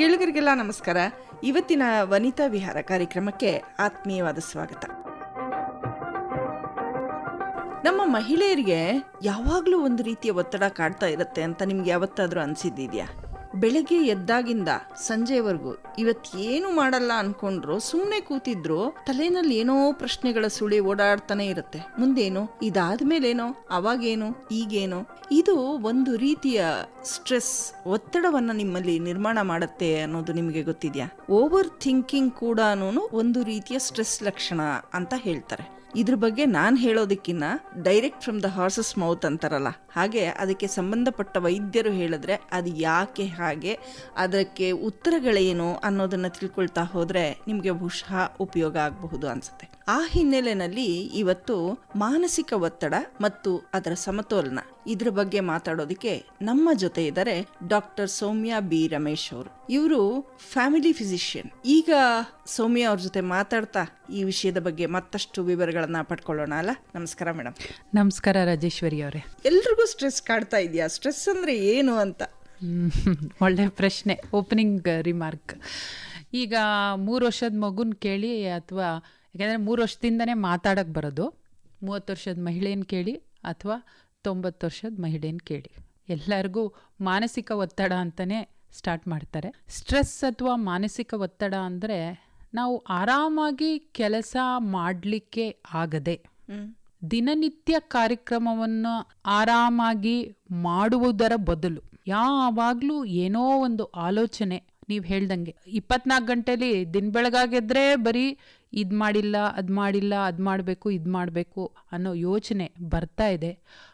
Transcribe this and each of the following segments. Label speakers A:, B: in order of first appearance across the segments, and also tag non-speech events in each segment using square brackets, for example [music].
A: ಕೇಳುಗರಿಗೆಲ್ಲ ನಮಸ್ಕಾರ. ಇವತ್ತಿನ ವನಿತಾ ವಿಹಾರ ಕಾರ್ಯಕ್ರಮಕ್ಕೆ ಆತ್ಮೀಯವಾದ ಸ್ವಾಗತ. ನಮ್ಮ ಮಹಿಳೆಯರಿಗೆ ಯಾವಾಗಲೂ ಒಂದು ರೀತಿಯ ಒತ್ತಡ ಕಾಡ್ತಾ ಇರುತ್ತೆ ಅಂತ ನಿಮ್ಗೆ ಯಾವತ್ತಾದರೂ ಅನ್ಸಿದ್ದಿದ್ಯಾ? ಬೆಳಗ್ಗೆ ಎದ್ದಾಗಿಂದ ಸಂಜೆವರೆಗೂ ಇವತ್ತೇನು ಮಾಡಲ್ಲ ಅನ್ಕೊಂಡ್ರು ಸುಮ್ಮನೆ ಕೂತಿದ್ರು, ತಲೆನಲ್ಲಿ ಏನೋ ಪ್ರಶ್ನೆಗಳ ಸುಳಿ ಓಡಾಡ್ತಾನೆ ಇರುತ್ತೆ. ಮುಂದೇನು? ಇದಾದ್ಮೇಲೇನೋ? ಅವಾಗೇನು? ಈಗೇನು? ಇದು ಒಂದು ರೀತಿಯ ಸ್ಟ್ರೆಸ್ ಒತ್ತಡವನ್ನ ನಿಮ್ಮಲ್ಲಿ ನಿರ್ಮಾಣ ಮಾಡುತ್ತೆ ಅನ್ನೋದು ನಿಮಗೆ ಗೊತ್ತಿದ್ಯಾ? ಓವರ್ ಥಿಂಕಿಂಗ್ ಕೂಡ ಒಂದು ರೀತಿಯ ಸ್ಟ್ರೆಸ್ ಲಕ್ಷಣ ಅಂತ ಹೇಳ್ತಾರೆ. ಇದ್ರ ಬಗ್ಗೆ ನಾನು ಹೇಳೋದಕ್ಕಿನ್ನ direct from the horses mouth ಅಂತಾರಲ್ಲ, ಹಾಗೆ ಅದಕ್ಕೆ ಸಂಬಂಧಪಟ್ಟ ವೈದ್ಯರು ಹೇಳಿದ್ರೆ ಅದು ಯಾಕೆ ಹಾಗೆ, ಅದಕ್ಕೆ ಉತ್ತರಗಳೇನು ಅನ್ನೋದನ್ನ ತಿಳ್ಕೊಳ್ತಾ ಹೋದ್ರೆ ನಿಮಗೆ ಬಹುಶಃ ಉಪಯೋಗ ಆಗಬಹುದು ಅನ್ಸುತ್ತೆ. ಆ ಹಿನ್ನೆಲೆಯಲ್ಲಿ ಇವತ್ತು ಮಾನಸಿಕ ಒತ್ತಡ ಮತ್ತು ಅದರ ಸಮತೋಲನ. ಇದ್ರ ಬಗ್ಗೆ ಮಾತಾಡೋದಕ್ಕೆ ನಮ್ಮ ಜೊತೆ ಇದ್ದಾರೆ ಡಾಕ್ಟರ್ ಸೌಮ್ಯ ಬಿ ರಮೇಶ್ ಅವರು. ಇವರು ಫ್ಯಾಮಿಲಿ ಫಿಸಿಷಿಯನ್. ಈಗ ಸೌಮ್ಯ ಅವ್ರ ಜೊತೆ ಮಾತಾಡ್ತಾ ಈ ವಿಷಯದ ಬಗ್ಗೆ ಮತ್ತಷ್ಟು ವಿವರಗಳನ್ನ ಪಡ್ಕೊಳ್ಳೋಣ ಅಲ್ಲ? ನಮಸ್ಕಾರ ಮೇಡಮ್
B: ನಮಸ್ಕಾರ ರಾಜೇಶ್ವರಿ ಅವರೇ.
A: ಎಲ್ರಿಗೂ ಸ್ಟ್ರೆಸ್ ಕಾಡ್ತಾ ಇದೆಯಾ? ಸ್ಟ್ರೆಸ್ ಅಂದ್ರೆ ಏನು ಅಂತ?
B: ಒಳ್ಳೆ ಪ್ರಶ್ನೆ ಓಪನಿಂಗ್ ರಿಮಾರ್ಕ್. ಈಗ ಮೂರು ವರ್ಷದ ಮಗುನ ಕೇಳಿ ಅಥವಾ ಯಾಕೆಂದರೆ ಮೂರು ವರ್ಷದಿಂದನೇ ಮಾತಾಡಕ್ಕೆ ಬರೋದು. ಮೂವತ್ತು ವರ್ಷದ ಮಹಿಳೆಯನ್ನು ಕೇಳಿ ಅಥವಾ ತೊಂಬತ್ತು ವರ್ಷದ ಮಹಿಳೆಯನ್ನು ಕೇಳಿ. ಎಲ್ಲರಿಗೂ ಮಾನಸಿಕ ಒತ್ತಡ ಅಂತಲೇ ಸ್ಟಾರ್ಟ್ ಮಾಡ್ತಾರೆ. ಸ್ಟ್ರೆಸ್ ಅಥವಾ ಮಾನಸಿಕ ಒತ್ತಡ ಅಂದರೆ ನಾವು ಆರಾಮಾಗಿ ಕೆಲಸ ಮಾಡಲಿಕ್ಕೆ ಆಗದೆ ದಿನನಿತ್ಯ ಕಾರ್ಯಕ್ರಮವನ್ನು ಆರಾಮಾಗಿ ಮಾಡುವುದರ ಬದಲು ಯಾವಾಗಲೂ ಏನೋ ಒಂದು ಆಲೋಚನೆ ನೀವು ಹೇಳ್ದಂಗೆ ಇಪ್ಪತ್ನಾಲ್ಕು ಗಂಟೆಲಿ ದಿನ ಬೆಳಗಾಗೆದ್ರೆ ಬರೀ ಇದು ಮಾಡಿಲ್ಲ ಅದು ಮಾಡಿಲ್ಲ ಅದು ಮಾಡಬೇಕು ಇದು ಮಾಡಬೇಕು ಅನ್ನೋ ಯೋಚನೆ ಬರ್ತಾ ಇದೆ.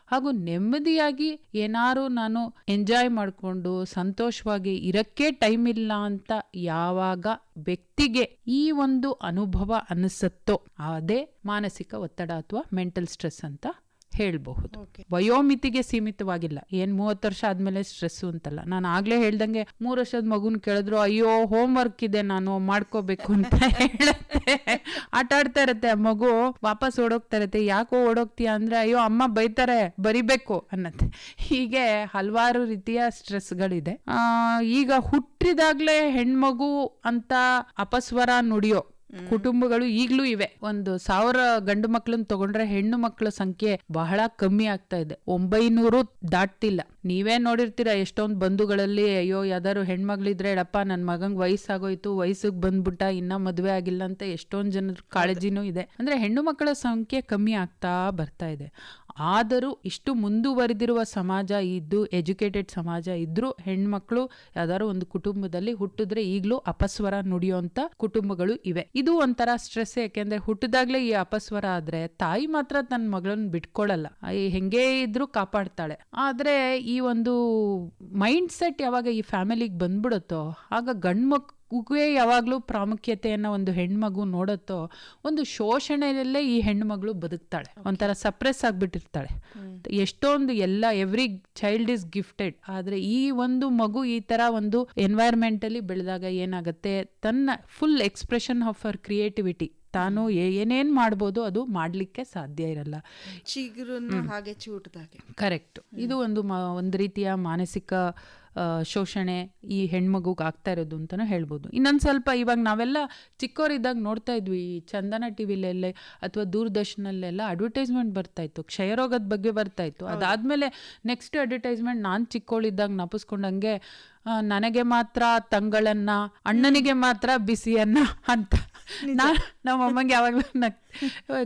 B: ಹಾಗೂ ನೆಮ್ಮದಿಯಾಗಿ ಏನಾರು ನಾನು ಎಂಜಾಯ್ ಮಾಡಿಕೊಂಡು ಸಂತೋಷವಾಗಿ ಇರಕ್ಕೆ ಟೈಮ್ ಇಲ್ಲ ಅಂತ ಯಾವಾಗ ವ್ಯಕ್ತಿಗೆ ಈ ಒಂದು ಅನುಭವ ಅನಿಸುತ್ತೋ, ಅದೇ ಮಾನಸಿಕ ಒತ್ತಡ ಅಥವಾ ಮೆಂಟಲ್ ಸ್ಟ್ರೆಸ್ ಅಂತ ಹೇಳಬಹುದು. ವಯೋಮಿತಿಗೆ ಸೀಮಿತವಾಗಿಲ್ಲ. ಏನ್ ಮೂವತ್ತು ವರ್ಷ ಆದ್ಮೇಲೆ ಸ್ಟ್ರೆಸ್ಸು ಅಂತಲ್ಲ. ನಾನು ಆಗ್ಲೇ ಹೇಳ್ದಂಗೆ ಮೂರು ವರ್ಷದ ಮಗುನ್ ಕೇಳಿದ್ರು ಅಯ್ಯೋ ಹೋಮ್ ವರ್ಕ್ ಇದೆ ನಾನು ಮಾಡ್ಕೋಬೇಕು ಅಂತ [laughs] ಹೇಳುತ್ತೆ. ಆಟ ಆಡ್ತಾ ಇರತ್ತೆ. ಆ ಮಗು ವಾಪಸ್ ಓಡೋಗ್ತಾ ಇರತ್ತೆ. ಯಾಕೋ ಓಡೋಗ್ತೀಯ ಅಂದ್ರೆ ಅಯ್ಯೋ ಅಮ್ಮ ಬೈತಾರೆ ಬರಿಬೇಕು ಅನ್ನತ್ತೆ. ಹೀಗೆ ಹಲವಾರು ರೀತಿಯ ಸ್ಟ್ರೆಸ್ಗಳಿದೆ ಆ, ಈಗ ಹುಟ್ಟಿದಾಗ್ಲೇ ಹೆಣ್ಮಗು ಅಂತ ಅಪಸ್ವರ ನುಡಿಯೋ ಕುಟುಂಬಗಳು ಈಗಲೂ ಇವೆ. ಒಂದು ಸಾವಿರ ಗಂಡು ಮಕ್ಕಳನ್ನ ತಗೊಂಡ್ರೆ ಹೆಣ್ಣು ಮಕ್ಕಳ ಸಂಖ್ಯೆ ಬಹಳ ಕಮ್ಮಿ ಆಗ್ತಾ ಇದೆ. ಒಂಬೈನೂರು ದಾಟ್ತಿಲ್ಲ. ನೀವೇ ನೋಡಿರ್ತೀರ ಎಷ್ಟೊಂದು ಬಂಧುಗಳಲ್ಲಿ, ಅಯ್ಯೋ, ಯಾವ್ದಾದ್ರು ಹೆಣ್ಮಗ್ಳಿದ್ರೆ ಹೇಳಪ್ಪ ನನ್ನ ಮಗಂಗ್ ವಯಸ್ಸಾಗೋಯ್ತು, ವಯಸ್ಸಿಗೆ ಬಂದ್ಬಿಟ್ಟ, ಇನ್ನ ಮದುವೆ ಆಗಿಲ್ಲ ಅಂತ ಎಷ್ಟೊಂದು ಜನರ ಕಾಳಜಿನೂ ಇದೆ. ಅಂದ್ರೆ ಹೆಣ್ಣು ಮಕ್ಕಳ ಸಂಖ್ಯೆ ಕಮ್ಮಿ ಆಗ್ತಾ ಬರ್ತಾ ಇದೆ. ಆದರೂ ಇಷ್ಟು ಮುಂದುವರೆದಿರುವ ಸಮಾಜ ಇದ್ದು, ಎಜುಕೇಟೆಡ್ ಸಮಾಜ ಇದ್ರೂ ಹೆಣ್ಮಕ್ಳು ಯಾವ್ದಾದ್ರು ಒಂದು ಕುಟುಂಬದಲ್ಲಿ ಹುಟ್ಟಿದ್ರೆ ಈಗಲೂ ಅಪಸ್ವರ ನುಡಿಯುವಂತ ಕುಟುಂಬಗಳು ಇವೆ. ಇದು ಒಂಥರ ಸ್ಟ್ರೆಸ್ ಯಾಕೆಂದ್ರೆ ಹುಟ್ಟಿದಾಗ್ಲೇ ಈ ಅಪಸ್ವರ ಆದ್ರೆ ತಾಯಿ ಮಾತ್ರ ತನ್ನ ಮಗಳನ್ನ ಬಿಟ್ಕೊಳ್ಳಲ್ಲ ಹೆಂಗೆ ಇದ್ರೂ ಕಾಪಾಡ್ತಾಳೆ. ಆದ್ರೆ ಈ ಒಂದು ಮೈಂಡ್ ಸೆಟ್ ಯಾವಾಗ ಈ ಫ್ಯಾಮಿಲಿಗೆ ಬಂದ್ಬಿಡುತ್ತೋ, ಆಗ ಗಂಡು ಮಗುವೇ ಯಾವಾಗಲೂ ಪ್ರಾಮುಖ್ಯತೆಯನ್ನು ಒಂದು ಹೆಣ್ಮಗು ನೋಡುತ್ತೋ ಒಂದು ಶೋಷಣೆಯಲ್ಲೇ ಈ ಹೆಣ್ಮಗಳು ಬದುಕ್ತಾಳೆ. ಒಂಥರ ಸಪ್ರೆಸ್ ಆಗಿಬಿಟ್ಟಿರ್ತಾಳೆ. ಎಷ್ಟೊಂದು ಎಲ್ಲ ಎವ್ರಿ ಚೈಲ್ಡ್ ಇಸ್ ಗಿಫ್ಟೆಡ್. ಆದರೆ ಈ ಒಂದು ಮಗು ಈ ಥರ ಒಂದು ಎನ್ವೈರ್ಮೆಂಟಲ್ಲಿ ಬೆಳೆದಾಗ ಏನಾಗುತ್ತೆ ತನ್ನ full expression of our creativity. ತಾನು ಏನೇನು ಮಾಡ್ಬೋದು ಅದು ಮಾಡಲಿಕ್ಕೆ ಸಾಧ್ಯ ಇರಲ್ಲ.
A: ಚಿಗುರನ್ನು ಹಾಗೆ ಚೂಟದಾಗೆ.
B: ಕರೆಕ್ಟ್. ಇದು ಒಂದು ಒಂದು ರೀತಿಯ ಮಾನಸಿಕ ಶೋಷಣೆ ಈ ಹೆಣ್ಮಗುಗೆ ಆಗ್ತಾ ಇರೋದು ಅಂತಲೂ ಹೇಳ್ಬೋದು. ಇನ್ನೊಂದು ಸ್ವಲ್ಪ ಇವಾಗ ನಾವೆಲ್ಲ ಚಿಕ್ಕವರಿದ್ದಾಗ ನೋಡ್ತಾ ಇದ್ವಿ ಈ ಚಂದನ ಟಿ ವಿಲೆಲ್ಲ ಅಥವಾ ದೂರದರ್ಶನಲ್ಲೆಲ್ಲ ಅಡ್ವರ್ಟೈಸ್ಮೆಂಟ್ ಬರ್ತಾ ಇತ್ತು ಕ್ಷಯರೋಗದ ಬಗ್ಗೆ ಬರ್ತಾ ಇತ್ತು. ಅದಾದಮೇಲೆ ನೆಕ್ಸ್ಟ್ ಅಡ್ವರ್ಟೈಸ್ಮೆಂಟ್ ನಾನು ಚಿಕ್ಕವಳಿದ್ದಾಗ ನಪಿಸ್ಕೊಂಡಂಗೆ ನನಗೆ ಮಾತ್ರ ತಂಗಳನ್ನ ಅಣ್ಣನಿಗೆ ಮಾತ್ರ ಬಿಸಿಯನ್ನ ಅಂತ. ನಾ ನಮ್ಮಮ್ಮಂಗೆ ಯಾವಾಗಲೂ ನಗ್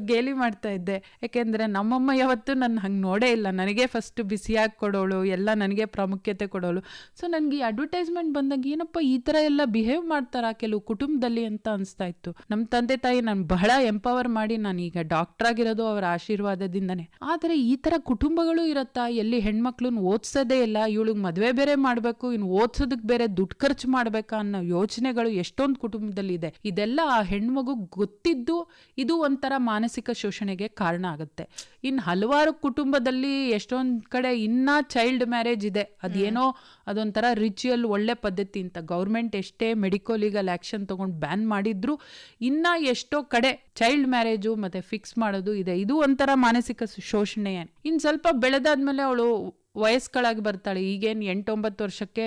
B: ಗೇಲಿ ಮಾಡ್ತಾ ಇದ್ದೆ. ಯಾಕೆಂದರೆ ನಮ್ಮಮ್ಮ ಯಾವತ್ತೂ ನನ್ನ ಹಂಗೆ ನೋಡೇ ಇಲ್ಲ. ನನಗೆ ಫಸ್ಟ್ ಬಿಸಿಯಾಗಿ ಕೊಡೋಳು, ಎಲ್ಲ ನನಗೆ ಪ್ರಾಮುಖ್ಯತೆ ಕೊಡೋಳು. ಸೊ ನನಗೆ ಈ ಅಡ್ವರ್ಟೈಸ್ಮೆಂಟ್ ಬಂದಾಗ ಏನಪ್ಪ ಈ ಥರ ಎಲ್ಲ ಬಿಹೇವ್ ಮಾಡ್ತಾರ ಕೆಲವು ಕುಟುಂಬದಲ್ಲಿ ಅಂತ ಅನಿಸ್ತಾ ಇತ್ತು. ನಮ್ಮ ತಂದೆ ತಾಯಿ ನಾನು ಬಹಳ ಎಂಪವರ್ ಮಾಡಿ ನಾನು ಈಗ ಡಾಕ್ಟರ್ ಆಗಿರೋದು ಅವರ ಆಶೀರ್ವಾದದಿಂದನೇ. ಆದರೆ ಈ ಥರ ಕುಟುಂಬಗಳು ಇರುತ್ತಾ? ಎಲ್ಲಿ ಹೆಣ್ಮಕ್ಳನ್ನ ಓದಿಸೋದೇ ಇಲ್ಲ. ಇವಳಿಗೆ ಮದುವೆ ಬೇರೆ ಮಾಡಬೇಕು. ಇನ್ನು ಓದ್ಸೋದಕ್ಕೆ ಬೇರೆ ದುಡ್ಡು ಖರ್ಚು ಮಾಡಬೇಕಾ ಅನ್ನೋ ಯೋಚನೆಗಳು ಎಷ್ಟೊಂದು ಕುಟುಂಬದಲ್ಲಿ ಇದೆ ಇದೆಲ್ಲ ಆ ಹೆಣ್ಮಗು ಗೊತ್ತಿದ್ದು ಇದು ಒಂಥರ ಮಾನಸಿಕ ಶೋಷಣೆಗೆ ಕಾರಣ ಆಗುತ್ತೆ. ಇನ್ನು ಹಲವಾರು ಕುಟುಂಬದಲ್ಲಿ ಎಷ್ಟೊಂದು ಕಡೆ ಇನ್ನೂ ಚೈಲ್ಡ್ ಮ್ಯಾರೇಜ್ ಇದೆ. ಅದೇನೋ ಅದೊಂಥರ ರಿಚುವಲ್ ಒಳ್ಳೆ ಪದ್ಧತಿ ಅಂತ. ಗೌರ್ಮೆಂಟ್ ಎಷ್ಟೇ ಮೆಡಿಕೋ ಲೀಗಲ್ ಆ್ಯಕ್ಷನ್ ತೊಗೊಂಡು ಬ್ಯಾನ್ ಮಾಡಿದ್ರು ಇನ್ನ ಎಷ್ಟೋ ಕಡೆ ಚೈಲ್ಡ್ ಮ್ಯಾರೇಜು ಮತ್ತೆ ಫಿಕ್ಸ್ ಮಾಡೋದು ಇದೆ. ಇದು ಒಂಥರ ಮಾನಸಿಕ ಶೋಷಣೆ. ಇನ್ನು ಸ್ವಲ್ಪ ಬೆಳೆದಾದ್ಮೇಲೆ ಅವಳು ವಯಸ್ಕಳಾಗಿ ಬರ್ತಾಳೆ. ಈಗೇನು ಎಂಟೊಂಬತ್ತು ವರ್ಷಕ್ಕೆ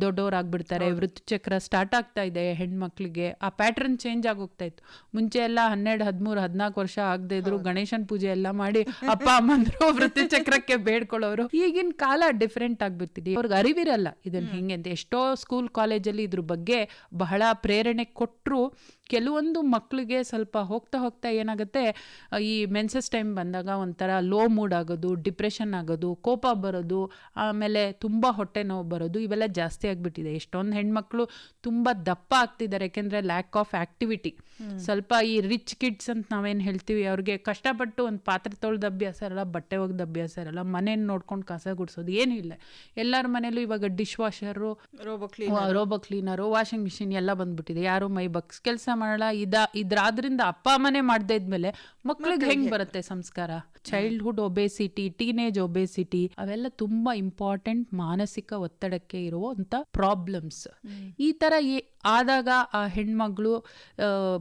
B: ದೊಡ್ಡವರಾಗ್ಬಿಡ್ತಾರೆ ವೃತ್ತಚಕ್ರ ಸ್ಟಾರ್ಟ್ ಆಗ್ತಾ ಇದೆ ಹೆಣ್ಮಕ್ಳಿಗೆ. ಆ ಪ್ಯಾಟರ್ನ್ ಚೇಂಜ್ ಆಗೋಗ್ತಾ ಇತ್ತು. ಮುಂಚೆ ಎಲ್ಲ ಹನ್ನೆರಡು ಹದಿಮೂರು ಹದಿನಾಲ್ಕು ವರ್ಷ ಆಗದೆ ಇದ್ರು ಗಣೇಶನ್ ಪೂಜೆ ಎಲ್ಲ ಮಾಡಿ ಅಪ್ಪ ಅಮ್ಮಂದ್ರು ವೃತ್ತಚಕ್ರಕ್ಕೆ ಬೇಡ್ಕೊಳ್ಳೋರು. ಈಗಿನ ಕಾಲ ಡಿಫ್ರೆಂಟ್ ಆಗ್ಬಿಡ್ತಿದೆ. ಅವ್ರಿಗೆ ಅರಿವಿರಲ್ಲ ಇದನ್ನ ಹೆಂಗೆ ಅಂತ. ಎಷ್ಟೋ ಸ್ಕೂಲ್ ಕಾಲೇಜಲ್ಲಿ ಇದ್ರ ಬಗ್ಗೆ ಬಹಳ ಪ್ರೇರಣೆ ಕೊಟ್ಟರು ಕೆಲವೊಂದು ಮಕ್ಕಳಿಗೆ ಸ್ವಲ್ಪ ಹೋಗ್ತಾ ಹೋಗ್ತಾ ಏನಾಗುತ್ತೆ ಈ ಮೆನ್ಸಸ್ ಟೈಮ್ ಬಂದಾಗ ಒಂಥರ ಲೋ ಮೂಡ್ ಆಗೋದು ಡಿಪ್ರೆಷನ್ ಆಗೋದು ಕೋಪ ಬರೋದು ಆಮೇಲೆ ತುಂಬ ಹೊಟ್ಟೆ ನೋವು ಬರೋದು. ಇವೆಲ್ಲ ಜಾಸ್ತಿ ಆಗಿಬಿಟ್ಟಿದೆ. ಎಷ್ಟೊಂದು ಹೆಣ್ಮಕ್ಳು ತುಂಬ ದಪ್ಪ ಆಗ್ತಿದ್ದಾರೆ ಯಾಕೆಂದರೆ ಲ್ಯಾಕ್ ಆಫ್ ಆ್ಯಕ್ಟಿವಿಟಿ ಸ್ವಲ್ಪ ಈ ರಿಚ್ ಕಿಡ್ಸ್ ಅಂತ ನಾವೇನು ಹೇಳ್ತೀವಿ ಅವ್ರಿಗೆ ಕಷ್ಟಪಟ್ಟು ಒಂದು ಪಾತ್ರೆ ತೊಳೆದ ಅಭ್ಯಾಸ ಇರಲ್ಲ ಬಟ್ಟೆ ಒಗ್ದ ಅಭ್ಯಾಸ ಇರಲ್ಲ ಮನೇನ ನೋಡ್ಕೊಂಡು ಕಸ ಗುಡಿಸೋದು ಏನೂ ಇಲ್ಲ. ಎಲ್ಲರ ಮನೇಲೂ ಇವಾಗ dish washer robo cleaner washing machine ಎಲ್ಲ ಬಂದ್ಬಿಟ್ಟಿದೆ. ಯಾರು ಮೈ ಬಗ್ಸ್ ಕೆಲಸ ಮಾಡಲ್ಲ. ಇದ ಇದ್ರಾದ್ರಿಂದ ಅಪ್ಪ ಅಮ್ಮನೆ ಮಾಡದೇ ಇದ್ಮೇಲೆ ಮಕ್ಳಿಗೆ ಹೆಂಗ್ ಬರುತ್ತೆ ಸಂಸ್ಕಾರ? ಚೈಲ್ಡ್ಹುಡ್ ಒಬೇಸಿಟಿ ಟೀನೇಜ್ ಒಬೇಸಿಟಿ ಅವೆಲ್ಲ ತುಂಬಾ ಇಂಪಾರ್ಟೆಂಟ್ ಮಾನಸಿಕ ಒತ್ತಡಕ್ಕೆ ಇರುವಂತ ಪ್ರಾಬ್ಲಮ್ಸ್ ಈ ತರ ಆದಾಗ ಆ ಹೆಣ್ಮಗಳು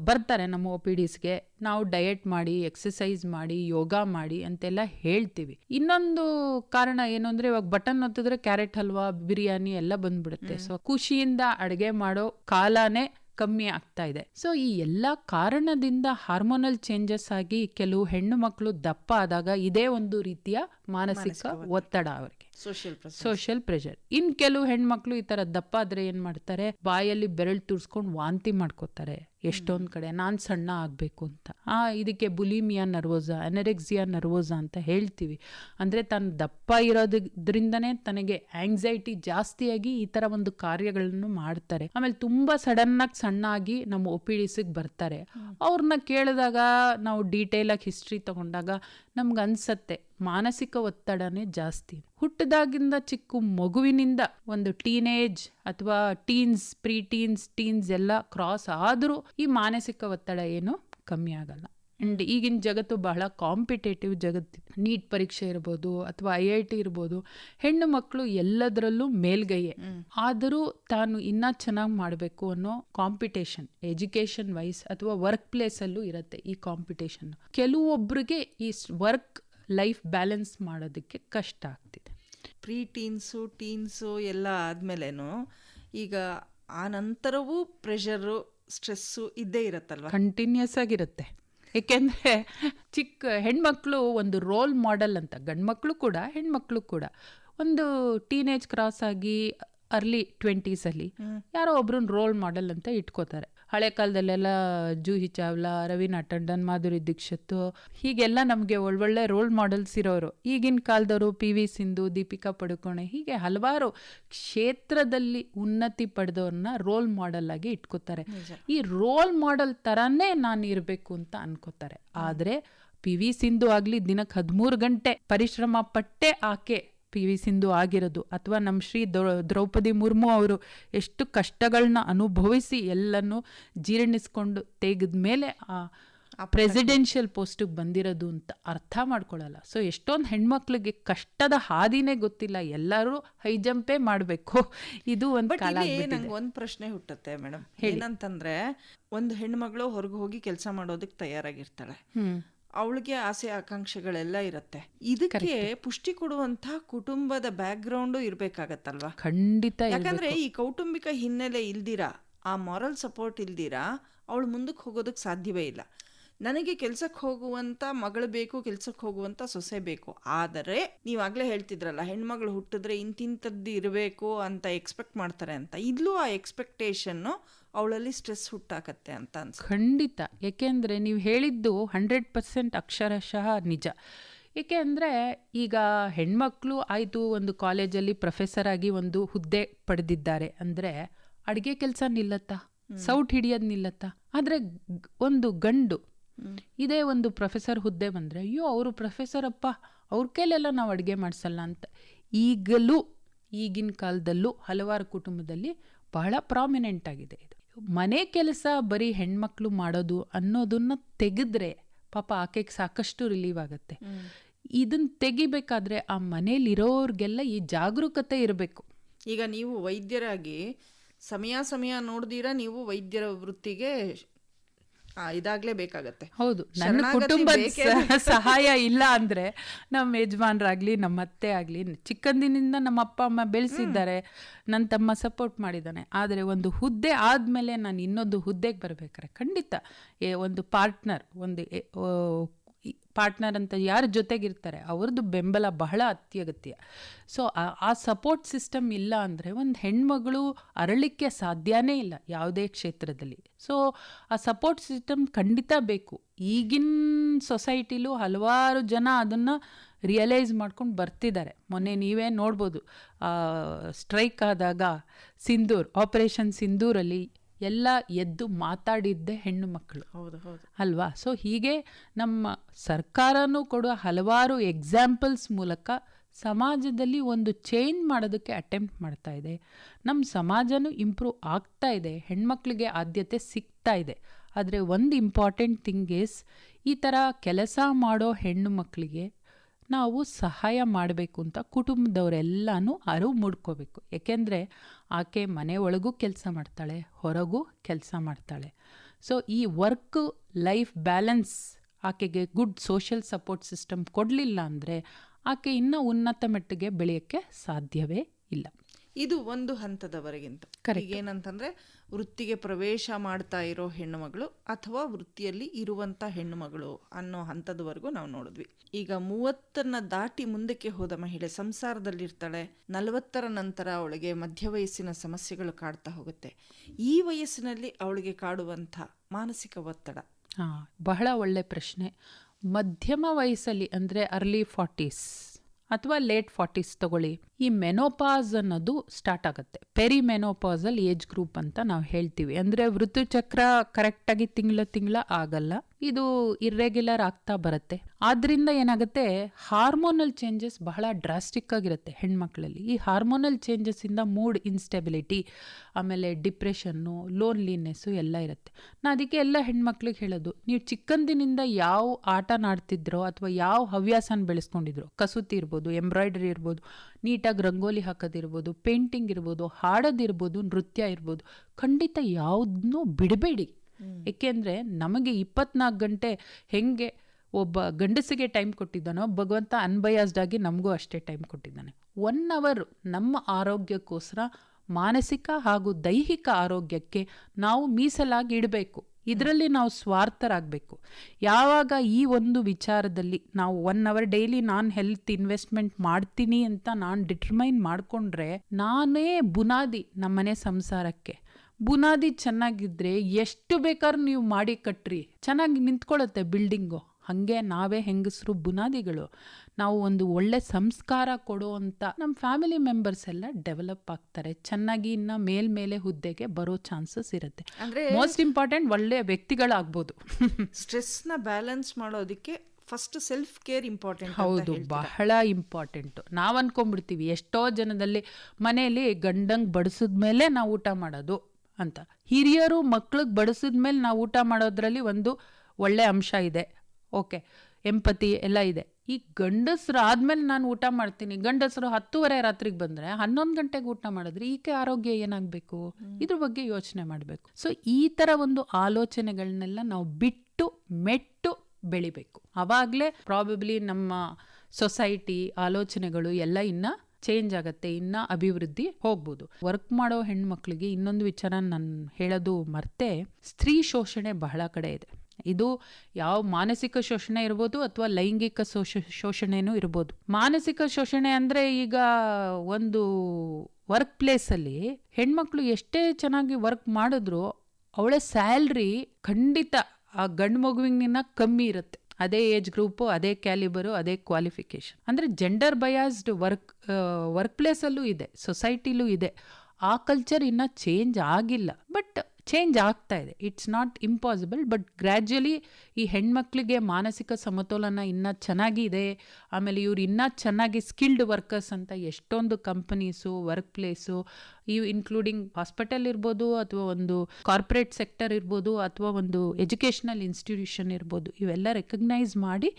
B: ಬರ್ತಾರೆ ನಮ್ಮ ಒ ಪಿ ಡಿಸ್ಗೆ ನಾವು ಡಯಟ್ ಮಾಡಿ ಎಕ್ಸಸೈಸ್ ಮಾಡಿ ಯೋಗ ಮಾಡಿ ಅಂತೆಲ್ಲ ಹೇಳ್ತೀವಿ. ಇನ್ನೊಂದು ಕಾರಣ ಏನು ಅಂದ್ರೆ ಇವಾಗ ಬಟನ್ ಒತ್ತಿದ್ರೆ ಕ್ಯಾರೆಟ್ ಹಲ್ವಾ ಬಿರಿಯಾನಿ ಎಲ್ಲ ಬಂದ್ಬಿಡುತ್ತೆ. ಸೊ ಖುಷಿಯಿಂದ ಅಡುಗೆ ಮಾಡೋ ಕಾಲನೇ ಕಮ್ಮಿ ಆಗ್ತಾ ಇದೆ. ಸೊ ಈ ಎಲ್ಲ ಕಾರಣದಿಂದ ಹಾರ್ಮೋನಲ್ ಚೇಂಜಸ್ ಆಗಿ ಕೆಲವು ಹೆಣ್ಣು ಮಕ್ಕಳು ದಪ್ಪ ಆದಾಗ ಇದೇ ಒಂದು ರೀತಿಯ ಮಾನಸಿಕ ಒತ್ತಡ. ಅವರಿಗೆ.
A: ಸೋಷಿಯಲ್
B: ಸೋಷಿಯಲ್ ಪ್ರೆಷರ್ ಇನ್ ಕೆಲವು ಹೆಣ್ಮಕ್ಳು ಈ ತರ ದಪ್ಪ ಆದ್ರೆ ಏನ್ ಮಾಡ್ತಾರೆ? ಬಾಯಲ್ಲಿ ಬೆರಳು ತುರ್ಸ್ಕೊಂಡು ವಾಂತಿ ಮಾಡ್ಕೋತಾರೆ. ಎಷ್ಟೊಂದ್ ಕಡೆ ನಾನು ಸಣ್ಣ ಆಗಬೇಕು ಅಂತ. ಆ ಇದಕ್ಕೆ ಬುಲಿಮಿಯಾ ನರ್ವೋಸಾ ಅನೆರೆಕ್ಸಿಯಾ ನರ್ವೋಸಾ ಅಂತ ಹೇಳ್ತೀವಿ. ಅಂದರೆ ತಾನು ದಪ್ಪ ಇರೋದ್ರಿಂದನೇ ತನಗೆ ಆಂಗ್ಸೈಟಿ ಜಾಸ್ತಿಯಾಗಿ ಈ ಥರ ಒಂದು ಕಾರ್ಯಗಳನ್ನು ಮಾಡ್ತಾರೆ. ಆಮೇಲೆ ತುಂಬ ಸಡನ್ನಾಗಿ ಸಣ್ಣ ಆಗಿ ನಮ್ಮ ಒ ಪಿ ಬರ್ತಾರೆ ಅವ್ರನ್ನ ಕೇಳಿದಾಗ ನಾವು ಡೀಟೇಲಾಗಿ ಹಿಸ್ಟ್ರಿ ತಗೊಂಡಾಗ ನಮ್ಗೆ ಅನಿಸತ್ತೆ ಮಾನಸಿಕ ಒತ್ತಡನೇ ಜಾಸ್ತಿ. ಹುಟ್ಟಿದಾಗಿಂದ ಚಿಕ್ಕ ಮಗುವಿನಿಂದ ಒಂದು ಟೀನೇಜ್ ಅಥವಾ ಟೀನ್ಸ್ ಪ್ರೀ ಟೀನ್ಸ್ ಟೀನ್ಸ್ ಎಲ್ಲ ಕ್ರಾಸ್ ಆದರೂ ಈ ಮಾನಸಿಕ ಒತ್ತಡ ಏನು ಕಮ್ಮಿ ಆಗಲ್ಲ. ಅಂಡ್ ಈಗಿನ ಜಗತ್ತು ಬಹಳ ಕಾಂಪಿಟೇಟಿವ್ ಜಗತ್ತು ನೀಟ್ ಪರೀಕ್ಷೆ ಇರ್ಬೋದು ಅಥವಾ ಐ ಐ ಟಿ ಇರ್ಬೋದು. ಹೆಣ್ಣು ಮಕ್ಕಳು ಎಲ್ಲದರಲ್ಲೂ ಮೇಲ್ಗೈಯೇ. ಆದರೂ ತಾನು ಇನ್ನೂ ಚೆನ್ನಾಗಿ ಮಾಡಬೇಕು ಅನ್ನೋ ಕಾಂಪಿಟೇಷನ್ ಎಜುಕೇಷನ್ ವೈಸ್ ಅಥವಾ ವರ್ಕ್ ಪ್ಲೇಸಲ್ಲೂ ಇರುತ್ತೆ ಈ ಕಾಂಪಿಟೇಷನ್ ಕೆಲವೊಬ್ಬರಿಗೆ ಈ ವರ್ಕ್ ಲೈಫ್ ಬ್ಯಾಲೆನ್ಸ್ ಮಾಡೋದಕ್ಕೆ ಕಷ್ಟ ಆಗ್ತಿದೆ.
A: ಪ್ರೀ ಟೀನ್ಸು ಟೀನ್ಸು ಎಲ್ಲ ಆದ್ಮೇಲೇನು ಈಗ ಆ ನಂತರವೂ ಪ್ರೆಷರು ಸ್ಟ್ರೆಸ್ಸು ಇದ್ದೇ ಇರುತ್ತಲ್ವ?
B: ಕಂಟಿನ್ಯೂಸ್ ಆಗಿರುತ್ತೆ. ಏಕೆಂದರೆ ಚಿಕ್ಕ ಹೆಣ್ಮಕ್ಳು ಒಂದು ರೋಲ್ ಮಾಡೆಲ್ ಅಂತ ಗಂಡ್ಮಕ್ಳು ಕೂಡ ಹೆಣ್ಮಕ್ಳು ಕೂಡ. ಒಂದು ಟೀನೇಜ್ ಕ್ರಾಸ್ ಆಗಿ ಅರ್ಲಿ ಟ್ವೆಂಟೀಸಲ್ಲಿ ಯಾರೋ ಒಬ್ರನ್ನ ರೋಲ್ ಮಾಡೆಲ್ ಅಂತ ಇಟ್ಕೋತಾರೆ. ಹಳೆ ಕಾಲದಲ್ಲೆಲ್ಲ ಜೂಹಿ ಚಾವ್ಲಾ ರವೀನಾ ಟಂಡನ್ ಮಾಧುರಿ ದೀಕ್ಷಿತ್ ಹೀಗೆಲ್ಲ ನಮಗೆ ಒಳ್ಳೊಳ್ಳೆ ರೋಲ್ ಮಾಡೆಲ್ಸ್ ಇರೋರು. ಈಗಿನ ಕಾಲದವರು ಪಿ ವಿ ಸಿಂಧು ದೀಪಿಕಾ ಪಡುಕೋಣೆ ಹೀಗೆ ಹಲವಾರು ಕ್ಷೇತ್ರದಲ್ಲಿ ಉನ್ನತಿ ಪಡೆದವ್ರನ್ನ ರೋಲ್ ಮಾಡೆಲ್ ಆಗಿ ಇಟ್ಕೋತಾರೆ. ಈ ರೋಲ್ ಮಾಡೆಲ್ ಥರನೇ ನಾನು ಇರಬೇಕು ಅಂತ ಅನ್ಕೋತಾರೆ. ಆದರೆ ಪಿ ವಿ ಸಿಂಧು ಆಗಲಿ ದಿನಕ್ಕೆ ಹದಿಮೂರು ಗಂಟೆ ಪರಿಶ್ರಮ ಪಟ್ಟೆ ಆಕೆ ಪಿ ವಿ ಸಿಂಧು ಆಗಿರೋದು. ಅಥವಾ ನಮ್ಮ ಶ್ರೀ ದ್ರೌ- ದ್ರೌಪದಿ ಮುರ್ಮು ಅವರು ಎಷ್ಟು ಕಷ್ಟಗಳನ್ನ ಅನುಭವಿಸಿ ಎಲ್ಲನೂ ಜೀರ್ಣಿಸ್ಕೊಂಡು ತೆಗೆದ ಮೇಲೆ ಆ ಪ್ರೆಸಿಡೆನ್ಷಿಯಲ್ ಪೋಸ್ಟಿಗೆ ಬಂದಿರೋದು ಅಂತ ಅರ್ಥ ಮಾಡ್ಕೊಳ್ಳಲ್ಲ ಸೊ ಎಷ್ಟೊಂದು ಹೆಣ್ಮಕ್ಳಿಗೆ ಕಷ್ಟದ ಹಾದಿನೇ ಗೊತ್ತಿಲ್ಲ. ಎಲ್ಲರೂ ಹೈ ಜಂಪೇ ಮಾಡಬೇಕು. ಇದು ಒಂದು.
A: ನಂಗೆ ಒಂದು ಪ್ರಶ್ನೆ ಹುಟ್ಟುತ್ತೆ ಮೇಡಮ್ ಏನಂತಂದ್ರೆ ಒಂದು ಹೆಣ್ಮಗಳು ಹೊರಗೆ ಹೋಗಿ ಕೆಲಸ ಮಾಡೋದಕ್ಕೆ ತಯಾರಾಗಿರ್ತಾಳೆ. ಅವಳಿಗೆ ಆಸೆ ಆಕಾಂಕ್ಷೆಗಳೆಲ್ಲ ಇರುತ್ತೆ. ಇದಕ್ಕೆ ಪುಷ್ಟಿ ಕೊಡುವಂತ ಕುಟುಂಬದ ಬ್ಯಾಕ್ ಗ್ರೌಂಡ್ ಇರ್ಬೇಕಾಗತ್ತಲ್ವಾ?
B: ಖಂಡಿತ
A: ಯಾಕಂದ್ರೆ ಈ ಕೌಟುಂಬಿಕ ಹಿನ್ನೆಲೆ ಇಲ್ದಿರ ಆ ಮಾರಲ್ ಸಪೋರ್ಟ್ ಇಲ್ದಿರಾ ಅವಳು ಮುಂದಕ್ಕೆ ಹೋಗೋದಕ್ಕೆ ಸಾಧ್ಯವೇ ಇಲ್ಲ. ನನಗೆ ಕೆಲ್ಸಕ್ಕೆ ಹೋಗುವಂತ ಮಗಳು ಬೇಕು ಕೆಲ್ಸಕ್ಕೆ ಹೋಗುವಂತ ಸೊಸೆ ಬೇಕು. ಆದರೆ ನೀವಾಗಲೇ ಹೇಳ್ತಿದ್ರಲ್ಲ ಹೆಣ್ಮಗಳು ಹುಟ್ಟಿದ್ರೆ ಇಂತಿಂಥದ್ದು ಇರಬೇಕು ಅಂತ ಎಕ್ಸ್ಪೆಕ್ಟ್ ಮಾಡ್ತಾರೆ ಅಂತ. ಇಲ್ಲೂ ಆ ಎಕ್ಸ್ಪೆಕ್ಟೇಷನ್ನು ಅವಳಲ್ಲಿ ಸ್ಟ್ರೆಸ್ ಹುಟ್ಟಾಕತ್ತೆ ಅಂತ ಅನ್ಸ
B: ಖಂಡಿತ. ಏಕೆಂದರೆ ನೀವು ಹೇಳಿದ್ದು ಹಂಡ್ರೆಡ್ ಪರ್ಸೆಂಟ್ ಅಕ್ಷರಶಃ ನಿಜ. ಏಕೆ ಅಂದರೆ ಈಗ ಹೆಣ್ಮಕ್ಳು ಆಯಿತು ಒಂದು ಕಾಲೇಜಲ್ಲಿ ಪ್ರೊಫೆಸರ್ ಆಗಿ ಒಂದು ಹುದ್ದೆ ಪಡೆದಿದ್ದಾರೆ ಅಂದರೆ ಅಡುಗೆ ಕೆಲಸ ನಿಲ್ಲತ್ತಾ? ಸೌಟ್ ಹಿಡಿಯೋದು ನಿಲ್ಲತ್ತಾ? ಆದರೆ ಒಂದು ಗಂಡು ಇದೇ ಒಂದು ಪ್ರೊಫೆಸರ್ ಹುದ್ದೆ ಬಂದರೆ ಅಯ್ಯೋ ಅವರು ಪ್ರೊಫೆಸರ್ ಅಪ್ಪ ಅವ್ರ ಕೈಲೆಲ್ಲ ನಾವು ಅಡುಗೆ ಮಾಡಿಸಲ್ಲ ಅಂತ. ಈಗಲೂ ಈಗಿನ ಕಾಲದಲ್ಲೂ ಹಲವಾರು ಕುಟುಂಬದಲ್ಲಿ ಬಹಳ ಪ್ರಾಮಿನೆಂಟ್ ಆಗಿದೆ ಇದು. ಮನೆ ಕೆಲಸ ಬರೀ ಹೆಣ್ಮಕ್ಳು ಮಾಡೋದು ಅನ್ನೋದನ್ನ ತೆಗೆದ್ರೆ ಪಾಪ ಆಕೆಗೆ ಸಾಕಷ್ಟು ರಿಲೀವ್ ಆಗುತ್ತೆ. ಇದನ್ನ ತೆಗಿಬೇಕಾದ್ರೆ ಆ ಮನೇಲಿರೋರ್ಗೆಲ್ಲ ಈ ಜಾಗರೂಕತೆ ಇರಬೇಕು.
A: ಈಗ ನೀವು ವೈದ್ಯರಾಗಿ ಸಮಯ ಸಮಯ ನೋಡ್ದಿರ ನೀವು ವೈದ್ಯರ ವೃತ್ತಿಗೆ ಆ, ಇದಾಗ್ಲೇ ಬೇಕಾಗತ್ತೆ.
B: ಹೌದು ನನ್ನ ಕುಟುಂಬದ [laughs] ಸಹಾಯ ಇಲ್ಲ ಅಂದ್ರೆ ನಮ್ಮ ಯಜಮಾನ್ರಾಗ್ಲಿ ನಮ್ಮ ಅತ್ತೆ ಆಗ್ಲಿ ಚಿಕ್ಕಂದಿನಿಂದ ನಮ್ಮ ಅಪ್ಪ ಅಮ್ಮ ಬೆಳೆಸಿದ್ದಾರೆ ನನ್ನ ತಮ್ಮ ಸಪೋರ್ಟ್ ಮಾಡಿದ್ದಾನೆ. ಆದರೆ ಒಂದು ಹುದ್ದೆ ಆದ್ಮೇಲೆ ನಾನು ಇನ್ನೊಂದು ಹುದ್ದೆಗೆ ಬರ್ಬೇಕಾರೆ ಖಂಡಿತ ಏ ಒಂದು ಪಾರ್ಟ್ನರ್ ಒಂದು ಪಾರ್ಟ್ನರ್ ಅಂತ ಯಾರ ಜೊತೆಗಿರ್ತಾರೆ ಅವ್ರದ್ದು ಬೆಂಬಲ ಬಹಳ ಅತ್ಯಗತ್ಯ. ಸೊ ಆ ಸಪೋರ್ಟ್ ಸಿಸ್ಟಮ್ ಇಲ್ಲ ಅಂದರೆ ಒಂದು ಹೆಣ್ಮಗಳು ಅರಳಿಕ್ಕೆ ಸಾಧ್ಯನೇ ಇಲ್ಲ ಯಾವುದೇ ಕ್ಷೇತ್ರದಲ್ಲಿ. ಸೊ ಆ ಸಪೋರ್ಟ್ ಸಿಸ್ಟಮ್ ಖಂಡಿತ ಬೇಕು. ಈಗಿನ ಸೊಸೈಟಿಲೂ ಹಲವಾರು ಜನ ಅದನ್ನು ರಿಯಲೈಸ್ ಮಾಡ್ಕೊಂಡು ಬರ್ತಿದ್ದಾರೆ. ಮೊನ್ನೆ ನೀವೇ ನೋಡ್ಬೋದು ಸ್ಟ್ರೈಕ್ ಆದಾಗ ಸಿಂಧೂರ್ ಆಪರೇಷನ್ ಸಿಂಧೂರಲ್ಲಿ ಎಲ್ಲ ಎದ್ದು ಮಾತಾಡಿದ್ದೆ ಹೆಣ್ಣು ಮಕ್ಕಳು.
A: ಹೌದು ಹೌದು.
B: ಅಲ್ವಾ? ಸೊ ಹೀಗೆ ನಮ್ಮ ಸರ್ಕಾರನೂ ಕೊಡುವ ಹಲವಾರು ಎಕ್ಸಾಂಪಲ್ಸ್ ಮೂಲಕ ಸಮಾಜದಲ್ಲಿ ಒಂದು ಚೇಂಜ್ ಮಾಡೋದಕ್ಕೆ ಅಟೆಂಪ್ಟ್ ಮಾಡ್ತಾ ಇದೆ. ನಮ್ಮ ಸಮಾಜನೂ ಇಂಪ್ರೂವ್ ಆಗ್ತಾ ಇದೆ. ಹೆಣ್ಮಕ್ಳಿಗೆ ಆದ್ಯತೆ ಸಿಗ್ತಾ ಇದೆ. ಆದರೆ ಒಂದು ಇಂಪಾರ್ಟೆಂಟ್ ಥಿಂಗ್ ಈಸ್ ಈ ಥರ ಕೆಲಸ ಮಾಡೋ ಹೆಣ್ಣು ಮಕ್ಕಳಿಗೆ ನಾವು ಸಹಾಯ ಮಾಡಬೇಕು ಅಂತ ಕುಟುಂಬದವರೆಲ್ಲನೂ ಅರಿವು ಮೂಡ್ಕೋಬೇಕು. ಏಕೆಂದರೆ ಆಕೆ ಮನೆ ಒಳಗೂ ಕೆಲಸ ಮಾಡ್ತಾಳೆ ಹೊರಗೂ ಕೆಲಸ ಮಾಡ್ತಾಳೆ. ಸೊ ಈ ವರ್ಕ್ ಲೈಫ್ ಬ್ಯಾಲೆನ್ಸ್ ಆಕೆಗೆ ಗುಡ್ ಸೋಷಿಯಲ್ ಸಪೋರ್ಟ್ ಸಿಸ್ಟಮ್ ಕೊಡಲಿಲ್ಲ ಅಂದರೆ ಆಕೆ ಇನ್ನೂ ಉನ್ನತ ಮಟ್ಟಿಗೆ ಬೆಳೆಯೋಕ್ಕೆ ಸಾಧ್ಯವೇ ಇಲ್ಲ.
A: ಇದು ಒಂದು ಹಂತದವರೆಗಿಂತ. ಈಗ ಏನಂತಂದ್ರೆ ವೃತ್ತಿಗೆ ಪ್ರವೇಶ ಮಾಡ್ತಾ ಇರೋ ಹೆಣ್ಣುಮಗಳು ಅಥವಾ ವೃತ್ತಿಯಲ್ಲಿ ಇರುವಂಥ ಹೆಣ್ಣುಮಗಳು ಅನ್ನೋ ಹಂತದವರೆಗೂ ನಾವು ನೋಡಿದ್ವಿ. ಈಗ ಮೂವತ್ತನ್ನು ದಾಟಿ ಮುಂದಕ್ಕೆ ಹೋದ ಮಹಿಳೆ ಸಂಸಾರದಲ್ಲಿರ್ತಾಳೆ, ನಲವತ್ತರ ನಂತರ ಅವಳಿಗೆ ಮಧ್ಯ ವಯಸ್ಸಿನ ಸಮಸ್ಯೆಗಳು ಕಾಡ್ತಾ ಹೋಗುತ್ತೆ. ಈ ವಯಸ್ಸಿನಲ್ಲಿ ಅವಳಿಗೆ ಕಾಡುವಂಥ ಮಾನಸಿಕ ಒತ್ತಡ.
B: ಹಾಂ, ಬಹಳ ಒಳ್ಳೆ ಪ್ರಶ್ನೆ. ಮಧ್ಯಮ ವಯಸ್ಸಲ್ಲಿ ಅಂದರೆ ಅರ್ಲಿ ಫಾರ್ಟೀಸ್ ಅಥವಾ ಲೇಟ್ ಫಾರ್ಟೀಸ್ ತಗೊಳ್ಳಿ. ಈ ಮೆನೋಪಾಸ್ ಅನ್ನೋದು ಸ್ಟಾರ್ಟ್ ಆಗುತ್ತೆ. ಪೆರಿ ಮೆನೋಪಾಸಲ್ ಏಜ್ ಗ್ರೂಪ್ ಅಂತ ನಾವು ಹೇಳ್ತೀವಿ. ಅಂದರೆ ಋತುಚಕ್ರ ಕರೆಕ್ಟಾಗಿ ತಿಂಗಳ ತಿಂಗಳ ಆಗಲ್ಲ. ಇದು ಇರ್ರೆಗ್ಯುಲರ್ ಆಗ್ತಾ ಬರುತ್ತೆ. ಆದ್ರಿಂದ ಏನಾಗುತ್ತೆ? ಹಾರ್ಮೋನಲ್ ಚೇಂಜಸ್ ಬಹಳ ಡ್ರಾಸ್ಟಿಕ್ ಆಗಿರುತ್ತೆ ಹೆಣ್ಮಕ್ಳಲ್ಲಿ. ಈ ಹಾರ್ಮೋನಲ್ ಚೇಂಜಸ್ಸಿಂದ ಮೂಡ್ ಇನ್ಸ್ಟೆಬಿಲಿಟಿ ಆಮೇಲೆ ಡಿಪ್ರೆಷನ್ನು ಲೋನ್ಲಿನೆಸ್ಸು ಎಲ್ಲ ಇರುತ್ತೆ. ನಾನು ಅದಕ್ಕೆ ಎಲ್ಲ ಹೆಣ್ಮಕ್ಳಿಗೆ ಹೇಳೋದು, ನೀವು ಚಿಕ್ಕಂದಿನಿಂದ ಯಾವ ಆಟನಾಡ್ತಿದ್ರೋ ಅಥವಾ ಯಾವ ಹವ್ಯಾಸನ ಬೆಳೆಸ್ಕೊಂಡಿದ್ರೋ, ಕಸೂತಿ ಇರ್ಬೋದು ಎಂಬ್ರಾಯ್ಡ್ರಿ ಇರ್ಬೋದು, ನೀಟಾಗಿ ರಂಗೋಲಿ ಹಾಕೋದಿರ್ಬೋದು ಪೇಂಟಿಂಗ್ ಇರ್ಬೋದು ಹಾಡೋದಿರ್ಬೋದು ನೃತ್ಯ ಇರ್ಬೋದು, ಖಂಡಿತ ಯಾವುದನ್ನೂ ಬಿಡಬೇಡಿ. ಏಕೆಂದರೆ ನಮಗೆ ಇಪ್ಪತ್ನಾಲ್ಕು ಗಂಟೆ ಹೆಂಗೆ ಒಬ್ಬ ಗಂಡಸಿಗೆ ಟೈಮ್ ಕೊಟ್ಟಿದ್ದಾನೋ, ಭಗವಂತ ಅನ್ಬಯಾಸ್ಡ್ ಆಗಿ ನಮಗೂ ಅಷ್ಟೇ ಟೈಮ್ ಕೊಟ್ಟಿದ್ದಾನೆ. ಒನ್ ಅವರ್ ನಮ್ಮ ಆರೋಗ್ಯಕ್ಕೋಸ್ಕರ ಮಾನಸಿಕ ಹಾಗೂ ದೈಹಿಕ ಆರೋಗ್ಯಕ್ಕೆ ನಾವು ಮೀಸಲಾಗಿ ಇಡಬೇಕು. ಇದರಲ್ಲಿ ನಾವು ಸ್ವಾರ್ಥರಾಗಬೇಕು. ಯಾವಾಗ ಈ ಒಂದು ವಿಚಾರದಲ್ಲಿ ನಾವು ಒನ್ ಅವರ್ ಡೈಲಿ ನಾನು ಹೆಲ್ತ್ ಇನ್ವೆಸ್ಟ್ಮೆಂಟ್ ಮಾಡ್ತೀನಿ ಅಂತ ನಾನು ಡಿಟರ್ಮೈನ್ ಮಾಡಿಕೊಂಡ್ರೆ ನಾನೇ ಬುನಾದಿ ನಮ್ಮನೆ ಸಂಸಾರಕ್ಕೆ. ಬುನಾದಿ ಚೆನ್ನಾಗಿದ್ರೆ ಎಷ್ಟು ಬೇಕಾದ್ರೂ ನೀವು ಮಾಡಿ ಕಟ್ರಿ. ಚೆನ್ನಾಗಿ ನಿಂತ್ಕೊಳ್ಳುತ್ತೆ ಬಿಲ್ಡಿಂಗು. ಹಾಗೆ ನಾವೇ ಹೆಂಗಸರು ಬುನಾದಿಗಳು. ನಾವು ಒಂದು ಒಳ್ಳೆ ಸಂಸ್ಕಾರ ಕೊಡುವಂಥ ನಮ್ಮ ಫ್ಯಾಮಿಲಿ ಮೆಂಬರ್ಸ್ ಎಲ್ಲ ಡೆವಲಪ್ ಆಗ್ತಾರೆ. ಚೆನ್ನಾಗಿ ಇನ್ನು ಮೇಲ್ಮೇಲೆ ಹುದ್ದೆಗೆ ಬರೋ ಚಾನ್ಸಸ್ ಇರುತ್ತೆ.
A: ಅಂದರೆ
B: ಮೋಸ್ಟ್ ಇಂಪಾರ್ಟೆಂಟ್ ಒಳ್ಳೆ ವ್ಯಕ್ತಿಗಳಾಗ್ಬೋದು.
A: ಸ್ಟ್ರೆಸ್ನ ಬ್ಯಾಲೆನ್ಸ್ ಮಾಡೋದಕ್ಕೆ ಫಸ್ಟ್ ಸೆಲ್ಫ್ ಕೇರ್ ಇಂಪಾರ್ಟೆಂಟ್
B: ಹೌದು ಬಹಳ ಇಂಪಾರ್ಟೆಂಟು. ನಾವು ಅನ್ಕೊಂಡ್ಬಿಡ್ತೀವಿ ಎಷ್ಟೋ ಜನದಲ್ಲಿ ಮನೆಯಲ್ಲಿ ಗಂಡಂಗೆ ಬಡಿಸಿದ್ಮೇಲೆ ನಾವು ಊಟ ಮಾಡೋದು. ಅಂತ. ಹಿರಿಯರು ಮಕ್ಳಿಗೆ ಬಡಿಸಿದ್ಮೇಲೆ ನಾವು ಊಟ ಮಾಡೋದ್ರಲ್ಲಿ ಒಂದು ಒಳ್ಳೆ ಅಂಶ ಇದೆ. ಓಕೆ. ಎಂಪತಿ ಎಲ್ಲ ಇದೆ. ಈ ಗಂಡಸರು ಆದ್ಮೇಲೆ ನಾನು ಊಟ ಮಾಡ್ತೀನಿ. ಗಂಡಸರು ಹತ್ತುವರೆ ರಾತ್ರಿಗೆ ಬಂದರೆ ಹನ್ನೊಂದು ಗಂಟೆಗೆ ಊಟ ಮಾಡಿದ್ರೆ ಈಕೆ ಆರೋಗ್ಯ ಏನಾಗಬೇಕು? ಇದ್ರ ಬಗ್ಗೆ ಯೋಚನೆ ಮಾಡಬೇಕು. ಸೊ ಈ ಥರ ಒಂದು ಆಲೋಚನೆಗಳನ್ನೆಲ್ಲ ನಾವು ಬಿಟ್ಟು ಮೆಟ್ಟು ಬೆಳಿಬೇಕು. ಆವಾಗಲೇ ಪ್ರಾಬಬ್ಲಿ ನಮ್ಮ ಸೊಸೈಟಿ ಆಲೋಚನೆಗಳು ಎಲ್ಲ ಇನ್ನ ಚೇಂಜ್ ಆಗುತ್ತೆ, ಇನ್ನ ಅಭಿವೃದ್ಧಿ ಹೋಗ್ಬೋದು. ವರ್ಕ್ ಮಾಡೋ ಹೆಣ್ಮಕ್ಳಿಗೆ ಇನ್ನೊಂದು ವಿಚಾರ ನಾನು ಹೇಳೋದು ಮರ್ತೆ, ಸ್ತ್ರೀ ಶೋಷಣೆ ಬಹಳ ಕಡೆ ಇದೆ. ಇದು ಯಾವ ಮಾನಸಿಕ ಶೋಷಣೆ ಇರ್ಬೋದು ಅಥವಾ ಲೈಂಗಿಕ ಶೋಷ ಶೋಷಣೆನೂ ಇರ್ಬೋದು. ಮಾನಸಿಕ ಶೋಷಣೆ ಅಂದರೆ ಈಗ ಒಂದು ವರ್ಕ್ ಪ್ಲೇಸಲ್ಲಿ ಹೆಣ್ಮಕ್ಳು ಎಷ್ಟೇ ಚೆನ್ನಾಗಿ ವರ್ಕ್ ಮಾಡಿದ್ರು, ಅವಳ ಸ್ಯಾಲ್ರಿ ಖಂಡಿತ ಆ ಗಂಡು ಮಗುವಿನ ಕಮ್ಮಿ ಇರುತ್ತೆ. ಅದೇ ಏಜ್ ಗ್ರೂಪು, ಅದೇ ಕ್ಯಾಲಿಬರು, ಅದೇ ಕ್ವಾಲಿಫಿಕೇಶನ್ ಅಂದರೆ ಜೆಂಡರ್ ಬಯಾಸ್ಡ್ ವರ್ಕ್ ವರ್ಕ್ ಪ್ಲೇಸಲ್ಲೂ ಇದೆ ಸೊಸೈಟಿಲೂ ಇದೆ. ಆ ಕಲ್ಚರ್ ಇನ್ನೂ ಚೇಂಜ್ ಆಗಿಲ್ಲ. ಬಟ್ ಚೇಂಜ್ ಆಗ್ತಾ ಇದೆ. It's not impossible but gradually ಈ ಹೆಣ್ಮಕ್ಳಿಗೆ ಮಾನಸಿಕ ಸಮತೋಲನ ಇನ್ನೂ ಚೆನ್ನಾಗಿದೆ. ಆಮೇಲೆ ಇವ್ರು ಇನ್ನೂ ಚೆನ್ನಾಗಿ ಸ್ಕಿಲ್ಡ್ ವರ್ಕರ್ಸ್ ಅಂತ ಎಷ್ಟೊಂದು ಕಂಪನೀಸು ವರ್ಕ್ ಪ್ಲೇಸು ಇವು ಇನ್ಕ್ಲೂಡಿಂಗ್ ಹಾಸ್ಪಿಟಲ್ ಇರ್ಬೋದು ಅಥವಾ ಒಂದು ಕಾರ್ಪೊರೇಟ್ ಸೆಕ್ಟರ್ ಇರ್ಬೋದು ಅಥವಾ ಒಂದು ಎಜುಕೇಷನಲ್ ಇನ್ಸ್ಟಿಟ್ಯೂಷನ್ ಇರ್ಬೋದು, ಇವೆಲ್ಲ ರೆಕಗ್ನೈಸ್ ಮಾಡಿ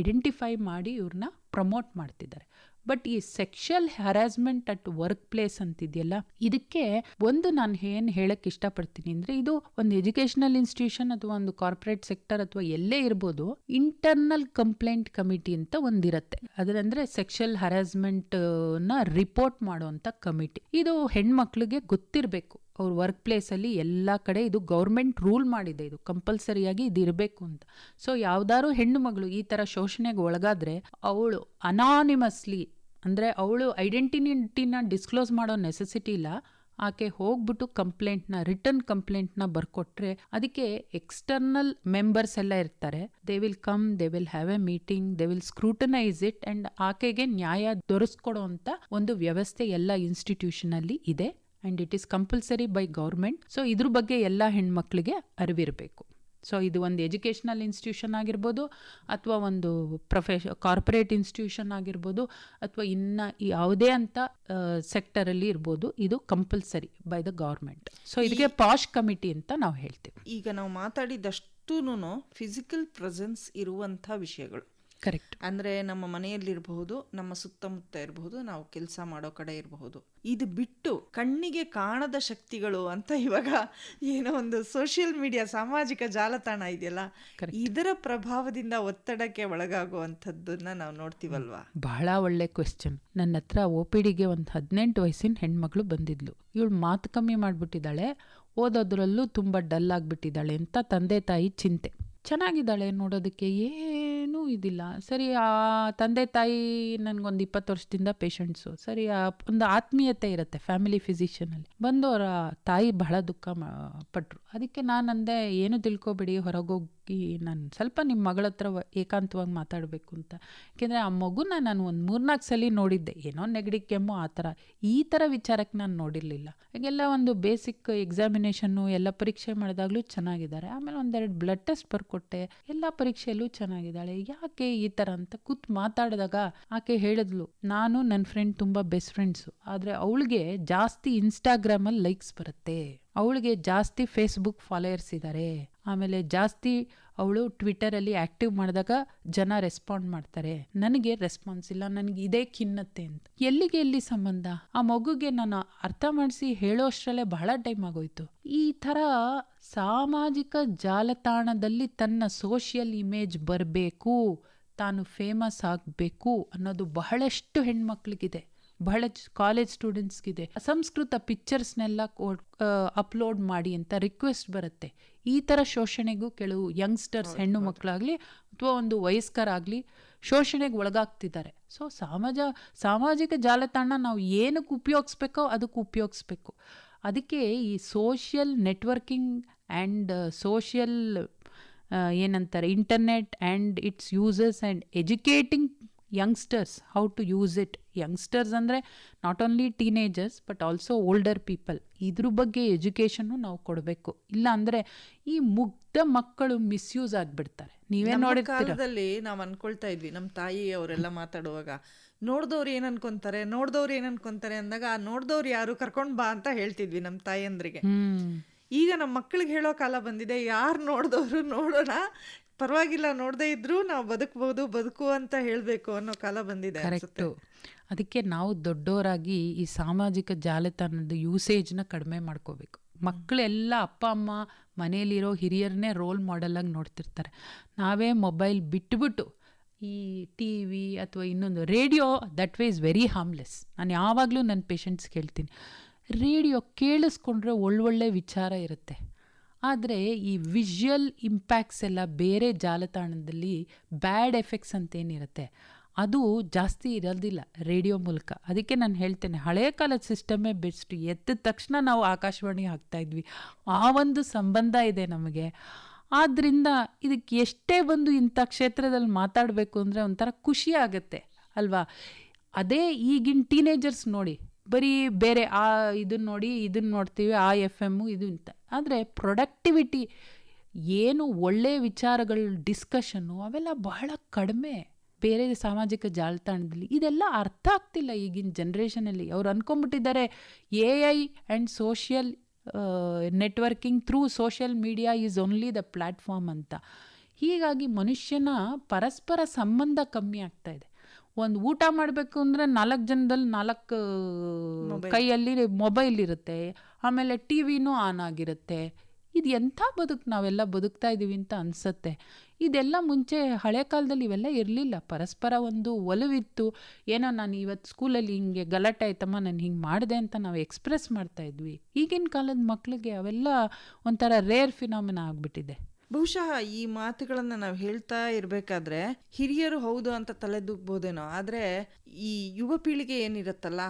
B: ಐಡೆಂಟಿಫೈ ಮಾಡಿ ಇವ್ರನ್ನ ಪ್ರಮೋಟ್ ಮಾಡ್ತಿದ್ದಾರೆ. ಬಟ್ ಈ sexual harassment at work place ಅಂತಿದೆಯಲ್ಲ, ಇದಕ್ಕೆ ಒಂದು ನಾನು ಏನು ಹೇಳಕ್ ಇಷ್ಟಪಡ್ತೀನಿ ಅಂದ್ರೆ ಇದು ಒಂದು ಎಜುಕೇಶನಲ್ ಇನ್ಸ್ಟಿಟ್ಯೂಷನ್ ಅಥವಾ ಒಂದು ಕಾರ್ಪೊರೇಟ್ ಸೆಕ್ಟರ್ ಅಥವಾ ಎಲ್ಲೇ ಇರ್ಬೋದು ಇಂಟರ್ನಲ್ ಕಂಪ್ಲೇಂಟ್ ಕಮಿಟಿ ಅಂತ ಒಂದಿರತ್ತೆ. ಅದರಂದ್ರೆ ಸೆಕ್ಷುಯಲ್ ಹರಾಸ್ಮೆಂಟ್ನ ರಿಪೋರ್ಟ್ ಮಾಡುವಂತ ಕಮಿಟಿ ಇದು ಹೆಣ್ಮಕ್ಳಿಗೆ ಗೊತ್ತಿರಬೇಕು. ಅವ್ರ ವರ್ಕ್ ಪ್ಲೇಸಲ್ಲಿ ಎಲ್ಲ ಕಡೆ ಇದು ಗೌರ್ಮೆಂಟ್ ರೂಲ್ ಮಾಡಿದೆ, ಇದು ಕಂಪಲ್ಸರಿಯಾಗಿ ಇದು ಇರಬೇಕು ಅಂತ. ಸೊ ಯಾವ್ದಾದ್ರು ಹೆಣ್ಣು ಮಗಳು ಈ ಥರ ಶೋಷಣೆಗೆ ಒಳಗಾದ್ರೆ, ಅವಳು ಅನಾನಿಮಸ್ಲಿ ಅಂದರೆ ಅವಳು ಐಡೆಂಟಿಟಿನ ಡಿಸ್ಕ್ಲೋಸ್ ಮಾಡೋ ನೆಸೆಸಿಟಿ ಇಲ್ಲ. ಆಕೆ ಹೋಗ್ಬಿಟ್ಟು ಕಂಪ್ಲೇಂಟ್ನ ರಿಟರ್ನ್ ಕಂಪ್ಲೇಂಟ್ನ ಬರ್ಕೊಟ್ರೆ ಅದಕ್ಕೆ ಎಕ್ಸ್ಟರ್ನಲ್ ಮೆಂಬರ್ಸ್ ಎಲ್ಲ ಇರ್ತಾರೆ. They will come they will have a meeting they will scrutinise it and ಆಕೆಗೆ ನ್ಯಾಯ ದೊರಸ್ಕೊಡೋ ಅಂತ ಒಂದು ವ್ಯವಸ್ಥೆ ಎಲ್ಲ ಇನ್ಸ್ಟಿಟ್ಯೂಷನ್ ಅಲ್ಲಿ ಇದೆ. And it is compulsory by government so ಇದ್ರ ಬಗ್ಗೆ ಎಲ್ಲ ಹೆಣ್ಮಕ್ಳಿಗೆ ಅರಿವಿರಬೇಕು. ಸೊ ಇದು ಒಂದು ಎಜುಕೇಷನಲ್ ಇನ್ಸ್ಟಿಟ್ಯೂಷನ್ ಆಗಿರ್ಬೋದು ಅಥವಾ ಒಂದು ಪ್ರೊಫೆಷ ಕಾರ್ಪೊರೇಟ್ ಇನ್ಸ್ಟಿಟ್ಯೂಷನ್ ಆಗಿರ್ಬೋದು ಅಥವಾ ಇನ್ನು ಯಾವುದೇ ಅಂತ ಸೆಕ್ಟರಲ್ಲಿ ಇರ್ಬೋದು ಇದು compulsory by the government so ಇದಕ್ಕೆ ಪಾಶ್ ಕಮಿಟಿ ಅಂತ ನಾವು ಹೇಳ್ತೀವಿ.
A: ಈಗ ನಾವು ಮಾತಾಡಿದಷ್ಟೂ ಫಿಸಿಕಲ್ ಪ್ರೆಸೆನ್ಸ್ ಇರುವಂಥ ವಿಷಯಗಳು.
B: ಕರೆಕ್ಟ್
A: ಅಂದರೆ ನಮ್ಮ ಮನೆಯಲ್ಲಿರಬಹುದು ನಮ್ಮ ಸುತ್ತಮುತ್ತ ಇರಬಹುದು ನಾವು ಕೆಲಸ ಮಾಡೋ ಕಡೆ ಇರಬಹುದು. ಇದು ಬಿಟ್ಟು ಕಣ್ಣಿಗೆ ಕಾಣದ ಶಕ್ತಿಗಳು ಅಂತ ಇವಾಗ ಏನೋ ಒಂದು ಸೋಷಿಯಲ್ ಮೀಡಿಯಾ ಸಾಮಾಜಿಕ ಜಾಲತಾಣ ಇದೆಯಲ್ಲ? ಇದರ ಪ್ರಭಾವದಿಂದ ಒತ್ತಡಕ್ಕೆ ಒಳಗಾಗುವಂಥದ್ದನ್ನ ನಾವು ನೋಡ್ತೀವಲ್ವಾ?
B: ಬಹಳ ಒಳ್ಳೆ ಕ್ವೆಶ್ಚನ್ ನನ್ನ ಹತ್ರ ಒ ಪಿ ಡಿಗೆ ಒಂದು ಹದಿನೆಂಟು ವಯಸ್ಸಿನ ಹೆಣ್ಮಗಳು ಬಂದಿದ್ಲು. ಇವಳು ಮಾತು ಕಮ್ಮಿ ಮಾಡಿಬಿಟ್ಟಿದ್ದಾಳೆ. ಓದೋದ್ರಲ್ಲೂ ತುಂಬ ಡಲ್ ಆಗಿಬಿಟ್ಟಿದ್ದಾಳೆ ಅಂತ ತಂದೆ ತಾಯಿ ಚಿಂತೆ. ಚೆನ್ನಾಗಿದ್ದಾಳೆ ನೋಡೋದಕ್ಕೆ, ಏನೂ ಇದಿಲ್ಲ. ಸರಿ, ಆ ತಂದೆ ತಾಯಿ ನನಗೊಂದು ಇಪ್ಪತ್ತು ವರ್ಷದಿಂದ ಪೇಷಂಟ್ಸು ಸರಿ, ಆ ಒಂದು ಆತ್ಮೀಯತೆ ಇರುತ್ತೆ ಫ್ಯಾಮಿಲಿ ಫಿಸಿಷಿಯನಲ್ಲಿ ಬಂದು ಅವರ ತಾಯಿ ಬಹಳ ದುಃಖ ಪಟ್ಟರು ಅದಕ್ಕೆ ನಾನು ಅಂದೆ ಏನು ತಿಳ್ಕೊಬೇಡಿ, ಹೊರಗೋಗಿ ನಾನು ಸ್ವಲ್ಪ ನಿಮ್ಮ ಮಗಳ ಹತ್ರ ಏಕಾಂತವಾಗಿ ಮಾತಾಡಬೇಕು ಅಂತ. ಯಾಕೆಂದರೆ ಆ ಮಗುನ ನಾನು ಒಂದು ಮೂರ್ನಾಲ್ಕು ಸಲ ನೋಡಿದ್ದೆ. ಏನೋ ನೆಗಡಿ, ಕೆಮ್ಮು, ಆ ಥರ. ಈ ಥರ ವಿಚಾರಕ್ಕೆ ನಾನು ನೋಡಿರಲಿಲ್ಲ. ಹಾಗೆಲ್ಲ ಒಂದು ಬೇಸಿಕ್ ಎಕ್ಸಾಮಿನೇಷನ್ನು ಎಲ್ಲ ಪರೀಕ್ಷೆ ಮಾಡಿದಾಗಲೂ ಚೆನ್ನಾಗಿದ್ದಾರೆ. ಆಮೇಲೆ ಒಂದೆರಡು ಬ್ಲಡ್ ಟೆಸ್ಟ್ ಬರ್ಕೊಟ್ಟೆ. ಎಲ್ಲ ಪರೀಕ್ಷೆಯಲ್ಲೂ ಚೆನ್ನಾಗಿದ್ದಾಳೆ. ಯಾಕೆ ಈ ಥರ ಅಂತ ಕೂತ್ ಮಾತಾಡಿದಾಗ ಆಕೆ ಹೇಳಿದ್ಲು, ನಾನು ನನ್ನ ಫ್ರೆಂಡ್ ತುಂಬ ಬೆಸ್ಟ್ ಫ್ರೆಂಡ್ಸು ಆದರೆ ಅವಳಿಗೆ ಜಾಸ್ತಿ ಇನ್ಸ್ಟಾಗ್ರಾಮಲ್ಲಿ ಲೈಕ್ಸ್ ಬರುತ್ತೆ. ಅವಳಿಗೆ ಜಾಸ್ತಿ ಫೇಸ್ಬುಕ್ ಫಾಲೋಯರ್ಸ್ ಇದ್ದಾರೆ ಆಮೇಲೆ ಜಾಸ್ತಿ ಅವಳು ಟ್ವಿಟರಲ್ಲಿ ಆ್ಯಕ್ಟಿವ್ ಮಾಡಿದಾಗ ಜನ ರೆಸ್ಪಾಂಡ್ ಮಾಡ್ತಾರೆ. ನನಗೆ ರೆಸ್ಪಾನ್ಸ್ ಇಲ್ಲ, ನನಗೆ ಇದೇ ಖಿನ್ನತೆ ಅಂತ. ಎಲ್ಲಿಗೆ ಎಲ್ಲಿ ಸಂಬಂಧ? ಆ ಮಗುಗೆ ನಾನು ಅರ್ಥ ಮಾಡಿಸಿ ಹೇಳೋ ಅಷ್ಟರಲ್ಲೇ ಬಹಳ ಟೈಮ್ ಆಗೋಯ್ತು. ಈ ಥರ ಸಾಮಾಜಿಕ ಜಾಲತಾಣದಲ್ಲಿ ತನ್ನ ಸೋಷಿಯಲ್ ಇಮೇಜ್ ಬರಬೇಕು, ತಾನು ಫೇಮಸ್ ಆಗಬೇಕು ಅನ್ನೋದು ಬಹಳಷ್ಟು ಹೆಣ್ಮಕ್ಳಿಗಿದೆ. ಬಹಳ ಕಾಲೇಜ್ ಸ್ಟೂಡೆಂಟ್ಸ್ಗಿದೆ ಅಸಂಸ್ಕೃತ ಪಿಕ್ಚರ್ಸ್ನೆಲ್ಲ ಅಪ್ಲೋಡ್ ಮಾಡಿ ಅಂತ ರಿಕ್ವೆಸ್ಟ್ ಬರುತ್ತೆ. ಈ ಥರ ಶೋಷಣೆಗೂ ಕೆಲವು ಯಂಗ್ಸ್ಟರ್ಸ್ ಹೆಣ್ಣು ಮಕ್ಕಳಾಗಲಿ ಅಥವಾ ಒಂದು ವಯಸ್ಕರಾಗಲಿ ಶೋಷಣೆಗೆ ಒಳಗಾಗ್ತಿದ್ದಾರೆ. ಸೊ ಸಮಾಜ ಸಾಮಾಜಿಕ ಜಾಲತಾಣ ನಾವು ಏನಕ್ಕೆ ಉಪಯೋಗಿಸ್ಬೇಕೋ ಅದಕ್ಕೆ ಉಪಯೋಗಿಸ್ಬೇಕು. ಅದಕ್ಕೆ ಈ ಸೋಷಿಯಲ್ ನೆಟ್ವರ್ಕಿಂಗ್ ಆ್ಯಂಡ್ ಸೋಷಿಯಲ್ ಏನಂತಾರೆ internet and its uses and educating youngsters how to use it youngsters ಅಂದರೆ not only teenagers but also older people ಇದ್ರ ಬಗ್ಗೆ ಎಜುಕೇಷನ್ನು ನಾವು ಕೊಡಬೇಕು. ಇಲ್ಲ ಅಂದರೆ ಈ ಮುಗ್ಧ ಮಕ್ಕಳು ಮಿಸ್ಯೂಸ್ ಆಗಿಬಿಡ್ತಾರೆ. ನೀವೇ
A: ಕಾಲದಲ್ಲಿ ನಾವು ಅನ್ಕೊಳ್ತಾ ಇದ್ವಿ ನಮ್ಮ ತಾಯಿ ಅವರೆಲ್ಲ ಮಾತಾಡುವಾಗ ನೋಡ್ದವ್ರು ಏನು ಅನ್ಕೊಂತಾರೆ ನೋಡ್ದವ್ರು ಏನು ಅನ್ಕೊಂತಾರೆ ಅಂದಾಗ ಆ ನೋಡ್ದವ್ರು ಯಾರು? ಕರ್ಕೊಂಡು ಬಾ ಅಂತ ಹೇಳ್ತಿದ್ವಿ ನಮ್ಮ ತಾಯಂದ್ರಿಗೆ
B: ಹ್ಮ್.
A: ಈಗ ನಮ್ಮ ಮಕ್ಕಳಿಗೆ ಹೇಳೋ ಕಾಲ ಬಂದಿದೆ ಯಾರು ನೋಡಿದವರು ನೋಡೋಣ? ಪರವಾಗಿಲ್ಲ, ನೋಡದೇ ಇದ್ರೂ ನಾವು ಬದುಕಬಹುದು ಬದುಕು ಅಂತ ಹೇಳಬೇಕು ಅನ್ನೋ ಕಾಲ ಬಂದಿದೆ.
B: ಕರೆಕ್ಟು. ಅದಕ್ಕೆ ನಾವು ದೊಡ್ಡವರಾಗಿ ಈ ಸಾಮಾಜಿಕ ಜಾಲತಾಣದ ಯೂಸೇಜ್ನ ಕಡಿಮೆ ಮಾಡ್ಕೋಬೇಕು. ಮಕ್ಕಳೆಲ್ಲ ಅಪ್ಪ, ಅಮ್ಮ ಮನೆಯಲ್ಲಿರೋ ಹಿರಿಯರನ್ನೇ ರೋಲ್ ಮಾಡೆಲಾಗಿ ನೋಡ್ತಿರ್ತಾರೆ. ನಾವೇ ಮೊಬೈಲ್ ಬಿಟ್ಬಿಟ್ಟು ಈ ಟಿ ವಿ ಅಥವಾ ಇನ್ನೊಂದು radio that way is very harmless ನಾನು ಯಾವಾಗಲೂ ನನ್ನ ಪೇಷಂಟ್ಸ್ ಕೇಳ್ತೀನಿ. ರೇಡಿಯೋ ಕೇಳಿಸ್ಕೊಂಡ್ರೆ ಒಳ್ಳೊಳ್ಳೆ ವಿಚಾರ ಇರುತ್ತೆ. ಆದರೆ ಈ ವಿಷುವಲ್ ಇಂಪ್ಯಾಕ್ಟ್ಸ್ ಎಲ್ಲ ಬೇರೆ ಜಾಲತಾಣದಲ್ಲಿ ಬ್ಯಾಡ್ ಎಫೆಕ್ಟ್ಸ್ ಅಂತೇನಿರುತ್ತೆ. ಅದು ಜಾಸ್ತಿ ಇರೋದಿಲ್ಲ ರೇಡಿಯೋ ಮೂಲಕ. ಅದಕ್ಕೆ ನಾನು ಹೇಳ್ತೇನೆ ಹಳೆಯ ಕಾಲದ ಸಿಸ್ಟಮೇ ಬೆಸ್ಟ್. ಎದ್ದ ತಕ್ಷಣ ನಾವು ಆಕಾಶವಾಣಿ ಹಾಕ್ತಾಯಿದ್ವಿ ಆ ಒಂದು ಸಂಬಂಧ ಇದೆ ನಮಗೆ. ಆದ್ದರಿಂದ ಇದಕ್ಕೆ ಎಷ್ಟೇ ಬಂದು ಇಂಥ ಕ್ಷೇತ್ರದಲ್ಲಿ ಮಾತಾಡಬೇಕು ಅಂದರೆ ಒಂಥರ ಖುಷಿ ಆಗುತ್ತೆ, ಅಲ್ವಾ? ಅದೇ ಈಗಿನ ಟೀನೇಜರ್ಸ್ ನೋಡಿ ಬರೀ ಬೇರೆ ಆ ಇದನ್ನ ನೋಡಿ ಇದನ್ನ ನೋಡ್ತೀವಿ, ಆ ಎಫ್ ಎಮ್ಮು ಇದು ಅಂತ ಆದರೆ ಪ್ರೊಡಕ್ಟಿವಿಟಿ ಏನು ಒಳ್ಳೆಯ ವಿಚಾರಗಳು ಡಿಸ್ಕಷನ್ನು ಅವೆಲ್ಲ ಬಹಳ ಕಡಿಮೆ. ಬೇರೆ ಸಾಮಾಜಿಕ ಜಾಲತಾಣದಲ್ಲಿ ಇದೆಲ್ಲ ಅರ್ಥ ಆಗ್ತಿಲ್ಲ ಈಗಿನ ಜನ್ರೇಷನಲ್ಲಿ ಅವ್ರು ಅಂದ್ಕೊಂಬಿಟ್ಟಿದ್ದಾರೆ A I and social networking through social media is only the platform ಅಂತ. ಹೀಗಾಗಿ ಮನುಷ್ಯನ ಪರಸ್ಪರ ಸಂಬಂಧ ಕಮ್ಮಿ ಆಗ್ತಾ ಒಂದು ಊಟ ಮಾಡಬೇಕು ಅಂದರೆ ನಾಲ್ಕು ಜನದಲ್ಲಿ ನಾಲ್ಕು ಕೈಯಲ್ಲಿ ಮೊಬೈಲ್ ಇರುತ್ತೆ. ಆಮೇಲೆ ಟಿ ವಿನೂ ಆನ್ ಆಗಿರುತ್ತೆ. ಇದು ಎಂಥ ಬದುಕು ನಾವೆಲ್ಲ ಬದುಕ್ತಾ ಇದ್ದೀವಿ ಅಂತ ಅನಿಸುತ್ತೆ. ಇದೆಲ್ಲ ಮುಂಚೆ ಹಳೆ ಕಾಲದಲ್ಲಿ ಇವೆಲ್ಲ ಇರಲಿಲ್ಲ. ಪರಸ್ಪರ ಒಂದು ಒಲವಿತ್ತು. ಏನೋ ನಾನು ಇವತ್ತು ಸ್ಕೂಲಲ್ಲಿ ಹಿಂಗೆ ಗಲಾಟೆ ಆಯ್ತಮ್ಮ ನಾನು ಹಿಂಗೆ ಮಾಡಿದೆ ಅಂತ ನಾವು ಎಕ್ಸ್ಪ್ರೆಸ್ ಮಾಡ್ತಾ ಇದ್ವಿ. ಈಗಿನ ಕಾಲದ ಮಕ್ಕಳಿಗೆ ಅವೆಲ್ಲ ಒಂಥರ ರೇರ್ ಫಿನಾಮಿನ ಆಗಿಬಿಟ್ಟಿದೆ.
A: ಬಹುಶಃ ಈ ಮಾತುಗಳನ್ನು ನಾವು ಹೇಳ್ತಾ ಇರಬೇಕಾದ್ರೆ ಹಿರಿಯರು ಹೌದು ಅಂತ ತಲೆದೂಗ್ಬೋದೇನೋ ಆದರೆ ಈ ಯುವ ಪೀಳಿಗೆ ಏನಿರುತ್ತಲ್ಲ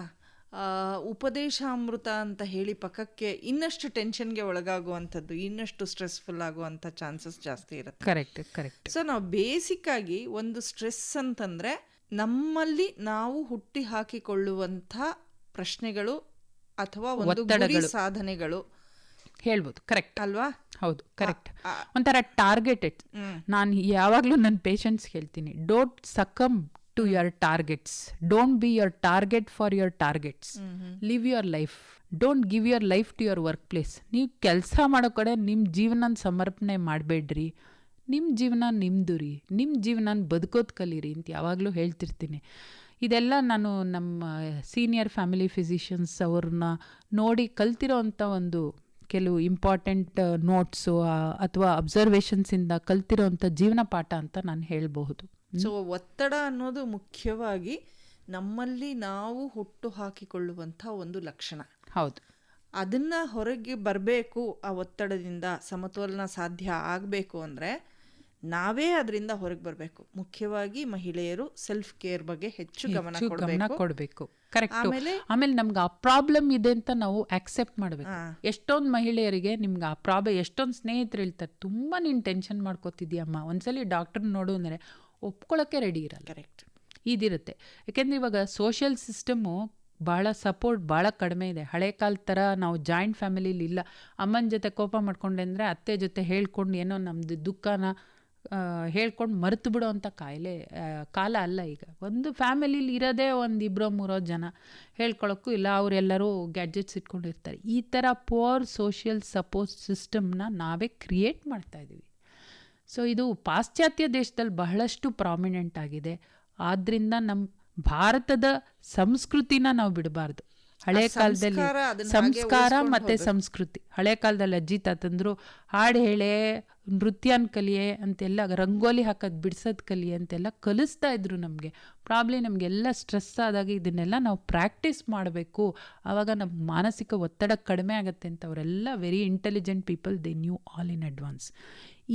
A: ಆ, ಉಪದೇಶಾಮೃತ ಅಂತ ಹೇಳಿ ಪಕ್ಕಕ್ಕೆ ಇನ್ನಷ್ಟು ಟೆನ್ಷನ್ಗೆ ಒಳಗಾಗುವಂಥದ್ದು ಇನ್ನಷ್ಟು ಸ್ಟ್ರೆಸ್ಫುಲ್ ಆಗುವಂಥ ಚಾನ್ಸಸ್ ಜಾಸ್ತಿ ಇರುತ್ತೆ.
B: Correct correct.
A: ಸೊ ನಾವು ಬೇಸಿಕ್ ಆಗಿ ಒಂದು ಸ್ಟ್ರೆಸ್ ಅಂತಂದ್ರೆ ನಮ್ಮಲ್ಲಿ ನಾವು ಹುಟ್ಟಿ ಹಾಕಿಕೊಳ್ಳುವಂಥ ಪ್ರಶ್ನೆಗಳು ಅಥವಾ ಒಂದು ಸಾಧನೆಗಳು
B: ಹೇಳ್ಬೋದು ಕರೆಕ್ಟ್
A: ಅಲ್ವಾ?
B: ಹೌದು ಕರೆಕ್ಟ್ ಒಂಥರ ಟಾರ್ಗೆಟೆಡ್ ನಾನು ಯಾವಾಗಲೂ ನನ್ನ ಪೇಷಂಟ್ಸ್ ಹೇಳ್ತೀನಿ don't succumb to your targets don't be your target for your targets live your life don't give your life to your work place ನೀವು ಕೆಲಸ ಮಾಡೋ ಕಡೆ ನಿಮ್ಮ ಜೀವನನ ಸಮರ್ಪಣೆ ಮಾಡಬೇಡ್ರಿ. ನಿಮ್ಮ ಜೀವನ ನಿಮ್ಮದು ರೀ. ನಿಮ್ಮ ಜೀವನ ಬದುಕೋದು ಕಲೀರಿ ಅಂತ ಯಾವಾಗಲೂ ಹೇಳ್ತಿರ್ತೀನಿ. ಇದೆಲ್ಲ ನಾನು ನಮ್ಮ ಸೀನಿಯರ್ ಫ್ಯಾಮಿಲಿ ಫಿಸಿಷಿಯನ್ಸ್ ಅವ್ರನ್ನ ನೋಡಿ ಕಲ್ತಿರೋ ಅಂಥ ಒಂದು ಕೆಲವು ಇಂಪಾರ್ಟೆಂಟ್ ನೋಟ್ಸು ಅಥವಾ ಅಬ್ಸರ್ವೇಷನ್ಸಿಂದ ಕಲ್ತಿರೋಂಥ ಜೀವನ ಪಾಠ ಅಂತ ನಾನು ಹೇಳಬಹುದು.
A: ಸೊ ಒತ್ತಡ ಅನ್ನೋದು ಮುಖ್ಯವಾಗಿ ನಮ್ಮಲ್ಲಿ ನಾವು ಹುಟ್ಟು ಹಾಕಿಕೊಳ್ಳುವಂಥ ಒಂದು ಲಕ್ಷಣ.
B: ಹೌದು.
A: ಅದನ್ನ ಹೊರಗೆ ಬರಬೇಕು ಆ ಒತ್ತಡದಿಂದ ಸಮತೋಲನ ಸಾಧ್ಯ ಆಗಬೇಕು ಅಂದರೆ ನಾವೇ ಅದರಿಂದ ಹೊರಗೆ ಬರಬೇಕು. ಮುಖ್ಯವಾಗಿ ಮಹಿಳೆಯರು ಸೆಲ್ಫ್ ಕೇರ್ ಬಗ್ಗೆ ಹೆಚ್ಚು ಗಮನ ಕೊಡಬೇಕು.
B: ಕರೆಕ್ಟ್
A: ಆಮೇಲೆ
B: ನಮ್ಗೆ ಆ ಪ್ರಾಬ್ಲಮ್ ಇದೆ ಅಂತ ನಾವು ಆಕ್ಸೆಪ್ಟ್ ಮಾಡಬೇಕು. ಎಷ್ಟೊಂದು ಮಹಿಳೆಯರಿಗೆ ನಿಮ್ಗೆ ಆ ಪ್ರಾಬ್ಲಮ್ ಎಷ್ಟೊಂದು ಸ್ನೇಹಿತರು ಹೇಳ್ತಾರೆ ತುಂಬಾ ನೀನು ಟೆನ್ಷನ್ ಮಾಡ್ಕೋತಿದ್ಯಮ್ಮ. ಒಂದ್ಸಲಿ ಡಾಕ್ಟರ್ ನೋಡು ಅಂದರೆ ಒಪ್ಕೊಳ್ಳೋಕ್ಕೆ ರೆಡಿ ಇರಲ್ಲ.
A: ಕರೆಕ್ಟ್
B: ಇದಿರುತ್ತೆ. ಯಾಕೆಂದ್ರೆ ಇವಾಗ ಸೋಷಿಯಲ್ ಸಿಸ್ಟಮು ಭಾಳ ಸಪೋರ್ಟ್ ಭಾಳ ಕಡಿಮೆ ಇದೆ. ಹಳೆ ಕಾಲ ಥರ ನಾವು ಜಾಯಿಂಟ್ ಫ್ಯಾಮಿಲಿಲಿ ಇಲ್ಲ. ಅಮ್ಮನ ಜೊತೆ ಕೋಪ ಮಾಡ್ಕೊಂಡೆ ಅಂದರೆ ಅತ್ತೆ ಜೊತೆ ಹೇಳ್ಕೊಂಡು ಏನೋ ನಮ್ಮದು ದುಃಖನ ಹೇಳ್ಕೊಂಡು ಮರೆತು ಬಿಡೋ ಅಂಥ ಕಾಯಿಲೆ ಕಾಲ ಅಲ್ಲ ಈಗ. ಒಂದು ಫ್ಯಾಮಿಲಿಲಿ ಇರೋದೇ ಒಂದು ಇಬ್ಬರೋ ಮೂರೋ ಜನ ಹೇಳ್ಕೊಳಕ್ಕೂ ಇಲ್ಲ. ಅವರೆಲ್ಲರೂ ಗ್ಯಾಡ್ಜೆಟ್ಸ್ ಇಟ್ಕೊಂಡಿರ್ತಾರೆ. ಈ ಥರ ಪುವರ್ ಸೋಷಿಯಲ್ ಸಪೋರ್ಟ್ ಸಿಸ್ಟಮ್ನ ನಾವೇ ಕ್ರಿಯೇಟ್ ಮಾಡ್ತಾ ಇದ್ದೀವಿ ಸೊ ಇದು ಪಾಶ್ಚಾತ್ಯ ದೇಶದಲ್ಲಿ ಬಹಳಷ್ಟು ಪ್ರಾಮಿನೆಂಟ್ ಆಗಿದೆ. ಆದ್ದರಿಂದ ನಮ್ಮ ಭಾರತದ ಸಂಸ್ಕೃತಿನ ನಾವು ಬಿಡಬಾರ್ದು. ಹಳೆ ಕಾಲದಲ್ಲಿ
A: ಸಂಸ್ಕಾರ
B: ಮತ್ತೆ ಸಂಸ್ಕೃತಿ. ಹಳೆ ಕಾಲದಲ್ಲಿ ಅಜ್ಜಿ ತಾತಂದ್ರು ಹಾಡು ಹೇಳೆ ನೃತ್ಯನ ಕಲಿಯೆ ಅಂತೆಲ್ಲ ರಂಗೋಲಿ ಹಾಕೋದು ಬಿಡ್ಸೋದು ಕಲಿಯೆ ಅಂತೆಲ್ಲ ಕಲಿಸ್ತಾ ಇದ್ರು ನಮಗೆ. ಪ್ರಾಬ್ಲಿ ನಮಗೆಲ್ಲ ಸ್ಟ್ರೆಸ್ ಆದಾಗ ಇದನ್ನೆಲ್ಲ ನಾವು ಪ್ರಾಕ್ಟೀಸ್ ಮಾಡಬೇಕು. ಆವಾಗ ನಮ್ಮ ಮಾನಸಿಕ ಒತ್ತಡ ಕಡಿಮೆ ಆಗುತ್ತೆ ಅಂತ ಅವರೆಲ್ಲ very intelligent people they knew all in advance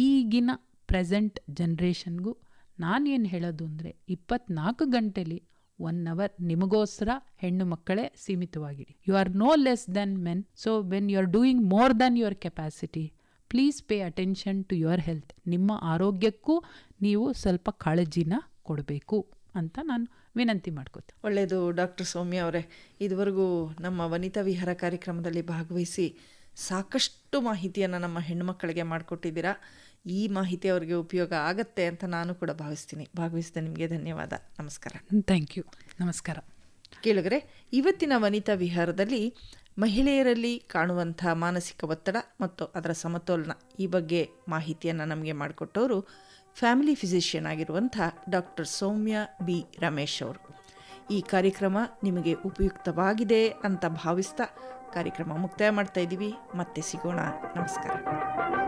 B: ಈಗಿನ ಪ್ರೆಸೆಂಟ್ ಜನ್ರೇಷನ್ಗೂ ನಾನೇನು ಹೇಳೋದು ಅಂದರೆ, ಇಪ್ಪತ್ನಾಲ್ಕು ಗಂಟೆಲಿ ಒನ್ ಅವರ್ ನಿಮಗೋಸ್ಕರ ಹೆಣ್ಣು ಮಕ್ಕಳೇ ಸೀಮಿತವಾಗಿಡಿ you are no less than men so when you are doing more than your capacity please pay attention to your health ನಿಮ್ಮ ಆರೋಗ್ಯಕ್ಕೂ ನೀವು ಸ್ವಲ್ಪ ಕಾಳಜಿನ ಕೊಡಬೇಕು ಅಂತ ನಾನು ವಿನಂತಿ ಮಾಡ್ಕೋತೀನಿ.
A: ಒಳ್ಳೆಯದು ಡಾಕ್ಟರ್ ಸೌಮ್ಯ ಅವರೇ. ಇದುವರೆಗೂ ನಮ್ಮ ವನಿತಾ ವಿಹಾರ ಕಾರ್ಯಕ್ರಮದಲ್ಲಿ ಭಾಗವಹಿಸಿ ಸಾಕಷ್ಟು ಮಾಹಿತಿಯನ್ನು ನಮ್ಮ ಹೆಣ್ಣುಮಕ್ಕಳಿಗೆ ಮಾಡಿಕೊಟ್ಟಿದ್ದೀರಾ. ಈ ಮಾಹಿತಿ ಅವರಿಗೆ ಉಪಯೋಗ ಆಗತ್ತೆ ಅಂತ ನಾನು ಕೂಡ ಭಾವಿಸ್ತೀನಿ. ಭಾಗವಹಿಸಿದ ನಿಮಗೆ ಧನ್ಯವಾದ. ನಮಸ್ಕಾರ.
B: ಥ್ಯಾಂಕ್ ಯು ನಮಸ್ಕಾರ.
A: ಕೇಳಿದ್ರೆ ಇವತ್ತಿನ ವನಿತಾ ವಿಹಾರದಲ್ಲಿ ಮಹಿಳೆಯರಲ್ಲಿ ಕಾಣುವಂಥ ಮಾನಸಿಕ ಒತ್ತಡ ಮತ್ತು ಅದರ ಸಮತೋಲನ ಈ ಬಗ್ಗೆ ಮಾಹಿತಿಯನ್ನು ನಮಗೆ ಮಾಡಿಕೊಟ್ಟವರು ಫ್ಯಾಮಿಲಿ ಫಿಸಿಷಿಯನ್ ಆಗಿರುವಂಥ ಡಾಕ್ಟರ್ ಸೌಮ್ಯ ಬಿ ರಮೇಶ್ ಅವರು. ಈ ಕಾರ್ಯಕ್ರಮ ನಿಮಗೆ ಉಪಯುಕ್ತವಾಗಿದೆ ಅಂತ ಭಾವಿಸ್ತಾ ಕಾರ್ಯಕ್ರಮ ಮುಕ್ತಾಯ ಮಾಡ್ತಾ ಇದ್ದೀವಿ. ಮತ್ತೆ ಸಿಗೋಣ. ನಮಸ್ಕಾರ.